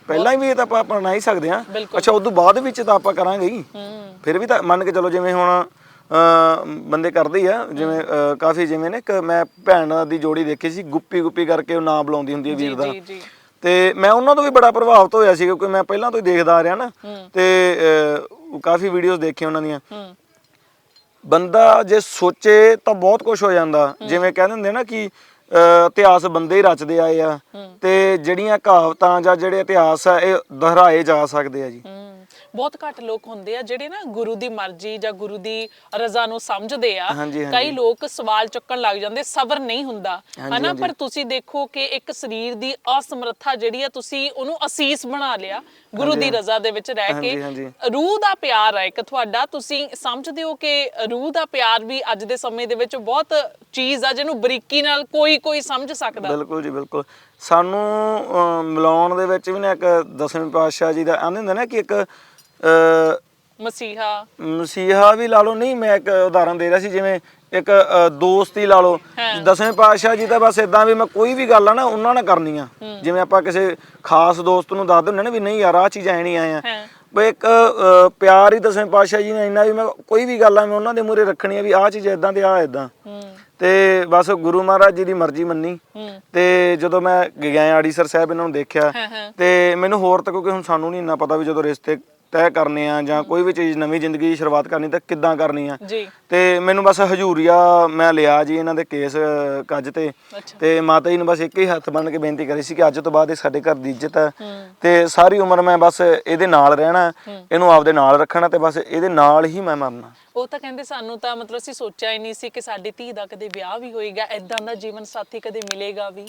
[SPEAKER 3] ਪਹਿਲਾਂ ਵੀ ਇਹ ਤਾਂ ਆਪਾਂ ਅਪਣਾ ਹੀ ਸਕਦੇ
[SPEAKER 1] ਬਿਲਕੁਲ।
[SPEAKER 3] ਅੱਛਾ ਉਸ ਤੋਂ ਬਾਅਦ ਵਿੱਚ ਤਾਂ ਆਪਾਂ ਕਰਾਂਗੇ ਹੀ।
[SPEAKER 1] ਹੂੰ।
[SPEAKER 3] ਫਿਰ ਵੀ ਤਾਂ ਮੰਨ ਕੇ ਚਲੋ ਜਿਵੇਂ ਹੁਣ ਬੰਦੇ ਕਰਦੇ ਹੀ ਆ। ਜਿਵੇਂ ਕਾਫੀ ਜਿਵੇਂ ਨੇ ਇੱਕ ਮੈਂ ਭੈਣ ਦੀ ਜੋੜੀ ਦੇਖੀ ਸੀ ਗੁੱਪੀ ਗੁੱਪੀ ਕਰਕੇ ਉਹ ਨਾਂ ਬੁਲਾਉਂਦੀ ਹੁੰਦੀ ਹੈ ਵੀਰ ਦਾ।
[SPEAKER 1] ਜੀ ਜੀ।
[SPEAKER 3] ਤੇ ਮੈਂ ਉਹਨਾਂ ਤੋਂ ਵੀ ਬੜਾ ਪ੍ਰਭਾਵਿਤ ਹੋਇਆ ਸੀ ਕਿਉਂਕਿ ਮੈਂ ਪਹਿਲਾਂ ਤੋਂ ਹੀ ਦੇਖਦਾ ਆ ਰਿਹਾ ਨਾ। ਤੇ ਕਾਫੀ ਵੀਡੀਓਜ਼ ਦੇਖੀਆਂ ਉਹਨਾਂ ਦੀਆਂ। ਬੰਦਾ ਜੇ ਸੋਚੇ ਤਾਂ ਬਹੁਤ ਕੁਝ ਹੋ ਜਾਂਦਾ। ਜਿਵੇਂ ਕਹਿੰਦੇ ਹੁੰਦੇ ਨਾ ਕਿ ਇਤਿਹਾਸ ਬੰਦੇ ਹੀ ਰਚਦੇ ਆਏ ਆ। ਤੇ ਜਿਹੜੀਆਂ ਕਹਾਵਤਾਂ ਜਾਂ ਜਿਹੜੇ ਇਤਿਹਾਸ ਆ ਇਹ ਦੁਹਰਾਏ ਜਾ ਸਕਦੇ ਆ ਜੀ।
[SPEAKER 1] ਬਹੁਤ ਘੱਟ ਲੋਕ ਹੁੰਦੇ ਆ ਜਿਹੜੇ ਨਾ ਗੁਰੂ ਦੀ ਮਰਜ਼ੀ ਜਾਂ ਗੁਰੂ ਦੀ ਰਜ਼ਾ ਨੂੰ ਸਮਝਦੇ ਆ।
[SPEAKER 3] ਹਾਂਜੀ, ਹਾਂਜੀ।
[SPEAKER 1] ਕਈ ਲੋਕ ਸਵਾਲ ਚੁੱਕਣ ਲੱਗ ਜਾਂਦੇ ਸਬਰ ਨਹੀਂ ਹੁੰਦਾ।
[SPEAKER 3] ਹਾਂਜੀ,
[SPEAKER 1] ਹਨਾ?
[SPEAKER 3] ਹਾਂਜੀ।
[SPEAKER 1] ਪਰ ਤੁਸੀਂ ਦੇਖੋ ਕਿ ਇੱਕ ਸਰੀਰ ਦੀ ਅਸਮਰੱਥਾ ਜਿਹੜੀ ਆ ਤੁਸੀਂ ਉਹਨੂੰ ਅਸੀਸ ਬਣਾ ਲਿਆ ਗੁਰੂ ਦੀ ਰਜ਼ਾ ਦੇ ਵਿੱਚ ਰਹਿ
[SPEAKER 3] ਹਾਂਜੀ,
[SPEAKER 1] ਕੇ।
[SPEAKER 3] ਹਾਂਜੀ।
[SPEAKER 1] ਰੂਹ ਦਾ ਪਿਆਰ ਹੈ ਇੱਕ ਤੁਹਾਡਾ। ਤੁਸੀਂ ਸਮਝਦੇ ਹੋ ਕਿ ਰੂਹ ਦਾ ਪਿਆਰ ਵੀ ਅੱਜ ਦੇ ਸਮੇਂ ਦੇ ਵਿੱਚ ਬਹੁਤ ਚੀਜ਼ ਆ ਜਿਹਨੂੰ ਬਰੀਕੀ ਨਾਲ ਕੋਈ ਕੋਈ ਸਮਝ ਸਕਦਾ।
[SPEAKER 3] ਬਿਲਕੁਲ ਜੀ ਬਿਲਕੁਲ। ਸਾਨੂੰ ਮਿਲਾਉਣ ਦੇ ਵਿੱਚ ਵੀ ਨਾ ਇੱਕ ਦਸਵੇਂ ਪਾਤਸ਼ਾਹ ਜੀ ਦਾ ਆਂਦੇ ਹੁੰਦੇ ਨਾ ਕਿ ਇੱਕ ਅ,
[SPEAKER 1] ਮਸੀਹਾ।
[SPEAKER 3] ਮਸੀਹਾ ਵੀ ਲਾ ਲਓ ਨਹੀਂ ਮੈਂ ਇੱਕ ਉਦਾਹਰਨ ਦੇ ਰਿਹਾ ਸੀ ਜਿਵੇਂ ਇੱਕ ਅ, ਦੋਸਤ ਲਾ ਲਓ। ਦਸਵੇਂ ਪਾਤਸ਼ਾਹ ਜੀ ਤਾਂ ਬਸ ਇਦਾਂ ਵੀ ਮੈਂ ਕੋਈ ਵੀ ਗੱਲ ਆ ਨਾ ਉਹਨਾਂ ਨਾਲ ਕਰਨੀ ਆ ਜਿਵੇਂ ਆਪਾਂ ਕਿਸੇ ਖਾਸ ਦੋਸਤ ਨੂੰ ਦੱਸ ਦਿੰਦੇ ਨਾ ਵੀ ਨਹੀਂ ਯਾਰ ਆਹ ਚੀਜ਼ ਐ ਨਹੀਂ ਆਏ ਆ
[SPEAKER 1] ਹਾਂ।
[SPEAKER 3] ਬਈ ਇੱਕ ਅ, ਪਿਆਰ ਹੀ ਦਸਵੇਂ ਪਾਤਸ਼ਾਹ ਜੀ ਨੇ ਇੰਨਾ ਵੀ ਮੈਂ ਕੋਈ ਵੀ ਗੱਲ ਆ ਮੈਂ ਉਹਨਾਂ ਦੇ ਮੂਹਰੇ ਰੱਖਣੀ ਆ ਵੀ ਆਹ ਚੀਜ਼ ਇਦਾਂ ਤੇ ਆਹ ਇਦਾਂ
[SPEAKER 1] ਹੂੰ।
[SPEAKER 3] ਤੇ ਬਸ ਗੁਰੂ ਮਹਾਰਾਜ ਜੀ ਦੀ ਮਰਜ਼ੀ ਮੰਨੀ।
[SPEAKER 1] ਹੂੰ।
[SPEAKER 3] ਤੇ ਜਦੋਂ ਮੈਂ ਗਿਆ ਆੜੀਸਰ ਸਾਹਿਬ ਇਹਨਾਂ ਨੂੰ ਦੇਖਿਆ
[SPEAKER 1] ਹਾਂ, ਹਾਂ।
[SPEAKER 3] ਤੇ ਮੈਨੂੰ ਹੋਰ ਤਾਂ ਕਿਉਂਕਿ ਹੁਣ ਸਾਨੂੰ ਨਹੀਂ ਇੰਨਾ ਪਤਾ ਵੀ ਜਦੋਂ ਰਿਸ਼ਤੇ ਤੈਅ ਕਰਨੇ ਆ ਜਾਂ ਕੋਈ ਵੀ ਚੀਜ਼ ਨਵੀਂ ਜ਼ਿੰਦਗੀ ਦੀ ਸ਼ੁਰੂਆਤ ਕਰਨੀ ਤਾਂ ਕਿੱਦਾਂ ਕਰਨੀ ਆ।
[SPEAKER 1] ਜੀ।
[SPEAKER 3] ਤੇ ਮੈਨੂੰ ਬਸ ਹਜੂਰੀਆ ਮੈਂ ਲਿਆ ਜੀ ਇਹਨਾਂ ਦੇ ਕੇਸ ਕੱਜ ਤੇ। ਤੇ ਮਾਤਾ ਜੀ ਨੂੰ ਬਸ ਇੱਕ ਹੀ ਹੱਥ ਬੰਨ ਕੇ ਬੇਨਤੀ ਕਰੀ ਸੀ ਕਿ ਅੱਜ ਤੋਂ ਬਾਅਦ ਇਹ ਸਾਡੇ ਘਰ ਦੀ ਇੱਜ਼ਤ ਹੂੰ। ਤੇ ਸਾਰੀ ਉਮਰ ਮੈਂ ਬਸ ਇਹਦੇ ਨਾਲ ਰਹਿਣਾ ਇਹਨੂੰ ਆਪਦੇ ਨਾਲ ਰੱਖਣਾ ਤੇ ਬਸ ਇਹਦੇ ਨਾਲ ਹੀ ਮੈਂ ਮਰਨਾ।
[SPEAKER 1] ਉਹ ਤਾਂ ਕਹਿੰਦੇ ਸਾਨੂੰ ਤਾਂ ਮਤਲਬ ਅਸੀਂ ਸੋਚਿਆ ਹੀ ਨਹੀਂ ਸੀ ਕਿ ਸਾਡੀ ਧੀ ਦਾ ਕਦੇ ਵਿਆਹ ਵੀ ਹੋਏਗਾ ਐਦਾਂ ਦਾ ਜੀਵਨ ਸਾਥੀ ਕਦੇ ਮਿਲੇਗਾ ਵੀ।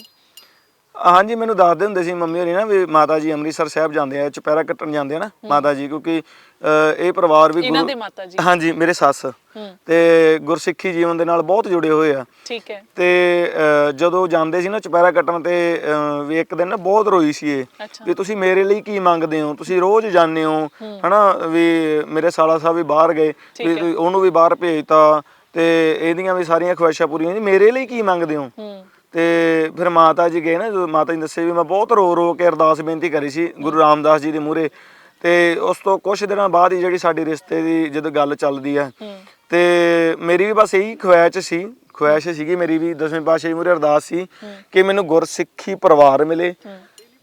[SPEAKER 3] ਹਾਂਜੀ ਮੈਨੂੰ ਦੱਸਦੇ ਹੁੰਦੇ ਸੀ ਮੰਮੀ ਹੋਰੀ ਨਾ ਵੀ ਮਾਤਾ ਜੀ ਅੰਮ੍ਰਿਤਸਰ ਸਾਹਿਬ ਜਾਂਦੇ ਆ ਚੁਪਹਿਰਾ ਕੱਟਣ ਜਾਂਦੇ ਆ ਨਾ ਮਾਤਾ ਜੀ ਕਿਉਂਕਿ ਇਹ ਪਰਿਵਾਰ ਵੀ
[SPEAKER 1] ਇਹਨਾਂ ਦੇ ਮਾਤਾ ਜੀ।
[SPEAKER 3] ਹਾਂਜੀ ਮੇਰੇ ਸੱਸ ਤੇ ਗੁਰਸਿੱਖੀ ਜੀਵਨ ਦੇ ਨਾਲ ਬਹੁਤ ਜੁੜੇ ਹੋਏ ਆ।
[SPEAKER 1] ਠੀਕ ਹੈ।
[SPEAKER 3] ਤੇ ਜਦੋਂ ਜਾਂਦੇ ਸੀ ਨਾ ਚੁਪਹਿਰਾ ਕੱਟਣ ਤੇ ਵੀ ਇੱਕ ਦਿਨ ਨਾ ਬਹੁਤ ਰੋਈ ਸੀ ਇਹ
[SPEAKER 1] ਅੱਛਾ।
[SPEAKER 3] ਵੀ ਤੁਸੀਂ ਮੇਰੇ ਲਈ ਕੀ ਮੰਗਦੇ ਹੋ? ਤੁਸੀਂ ਰੋਜ਼ ਜਾਂਦੇ ਹੋ ਹਨਾ ਵੀ ਮੇਰੇ ਸਾਲਾ ਸਾਹਿਬ ਵੀ ਬਾਹਰ ਗਏ ਵੀ ਉਹਨੂੰ ਵੀ ਬਾਹਰ ਭੇਜਤਾ ਤੇ ਇਹਦੀਆਂ ਵੀ ਸਾਰੀਆਂ ਖੁਆਇਸ਼ਾਂ ਪੂਰੀਆਂ ਜੀ ਮੇਰੇ ਲਈ ਕੀ ਮੰਗਦੇ ਹੋ?
[SPEAKER 1] ਹੂੰ।
[SPEAKER 3] ਤੇ ਫਿਰ ਮਾਤਾ ਜੀ ਗਏ ਨਾ ਜਦੋਂ ਮਾਤਾ ਜੀ ਦੱਸੇ ਵੀ ਮੈਂ ਬਹੁਤ ਰੋ ਰੋ ਕੇ ਅਰਦਾਸ ਬੇਨਤੀ ਕਰੀ ਸੀ ਗੁਰੂ ਰਾਮਦਾਸ ਜੀ ਦੇ ਮੂਹਰੇ। ਤੇ ਉਸ ਤੋਂ ਕੁਝ ਦਿਨਾਂ ਬਾਅਦ ਹੀ ਜਿਹੜੀ ਸਾਡੀ ਰਿਸ਼ਤੇ ਦੀ ਜਦੋਂ ਗੱਲ ਚੱਲਦੀ ਆ
[SPEAKER 1] ਹੂੰ।
[SPEAKER 3] ਤੇ ਮੇਰੀ ਵੀ ਬਸ ਇਹੀ ਖੁਆਇਸ਼ ਸੀ ਖੁਆਇਸ਼ ਸੀਗੀ ਮੇਰੀ ਵੀ ਦਸਵੇਂ ਪਾਤਸ਼ਾਹ ਜੀ ਮੂਹਰੇ ਅਰਦਾਸ ਸੀ ਕਿ ਮੈਨੂੰ ਗੁਰਸਿੱਖੀ ਪਰਿਵਾਰ ਮਿਲੇ।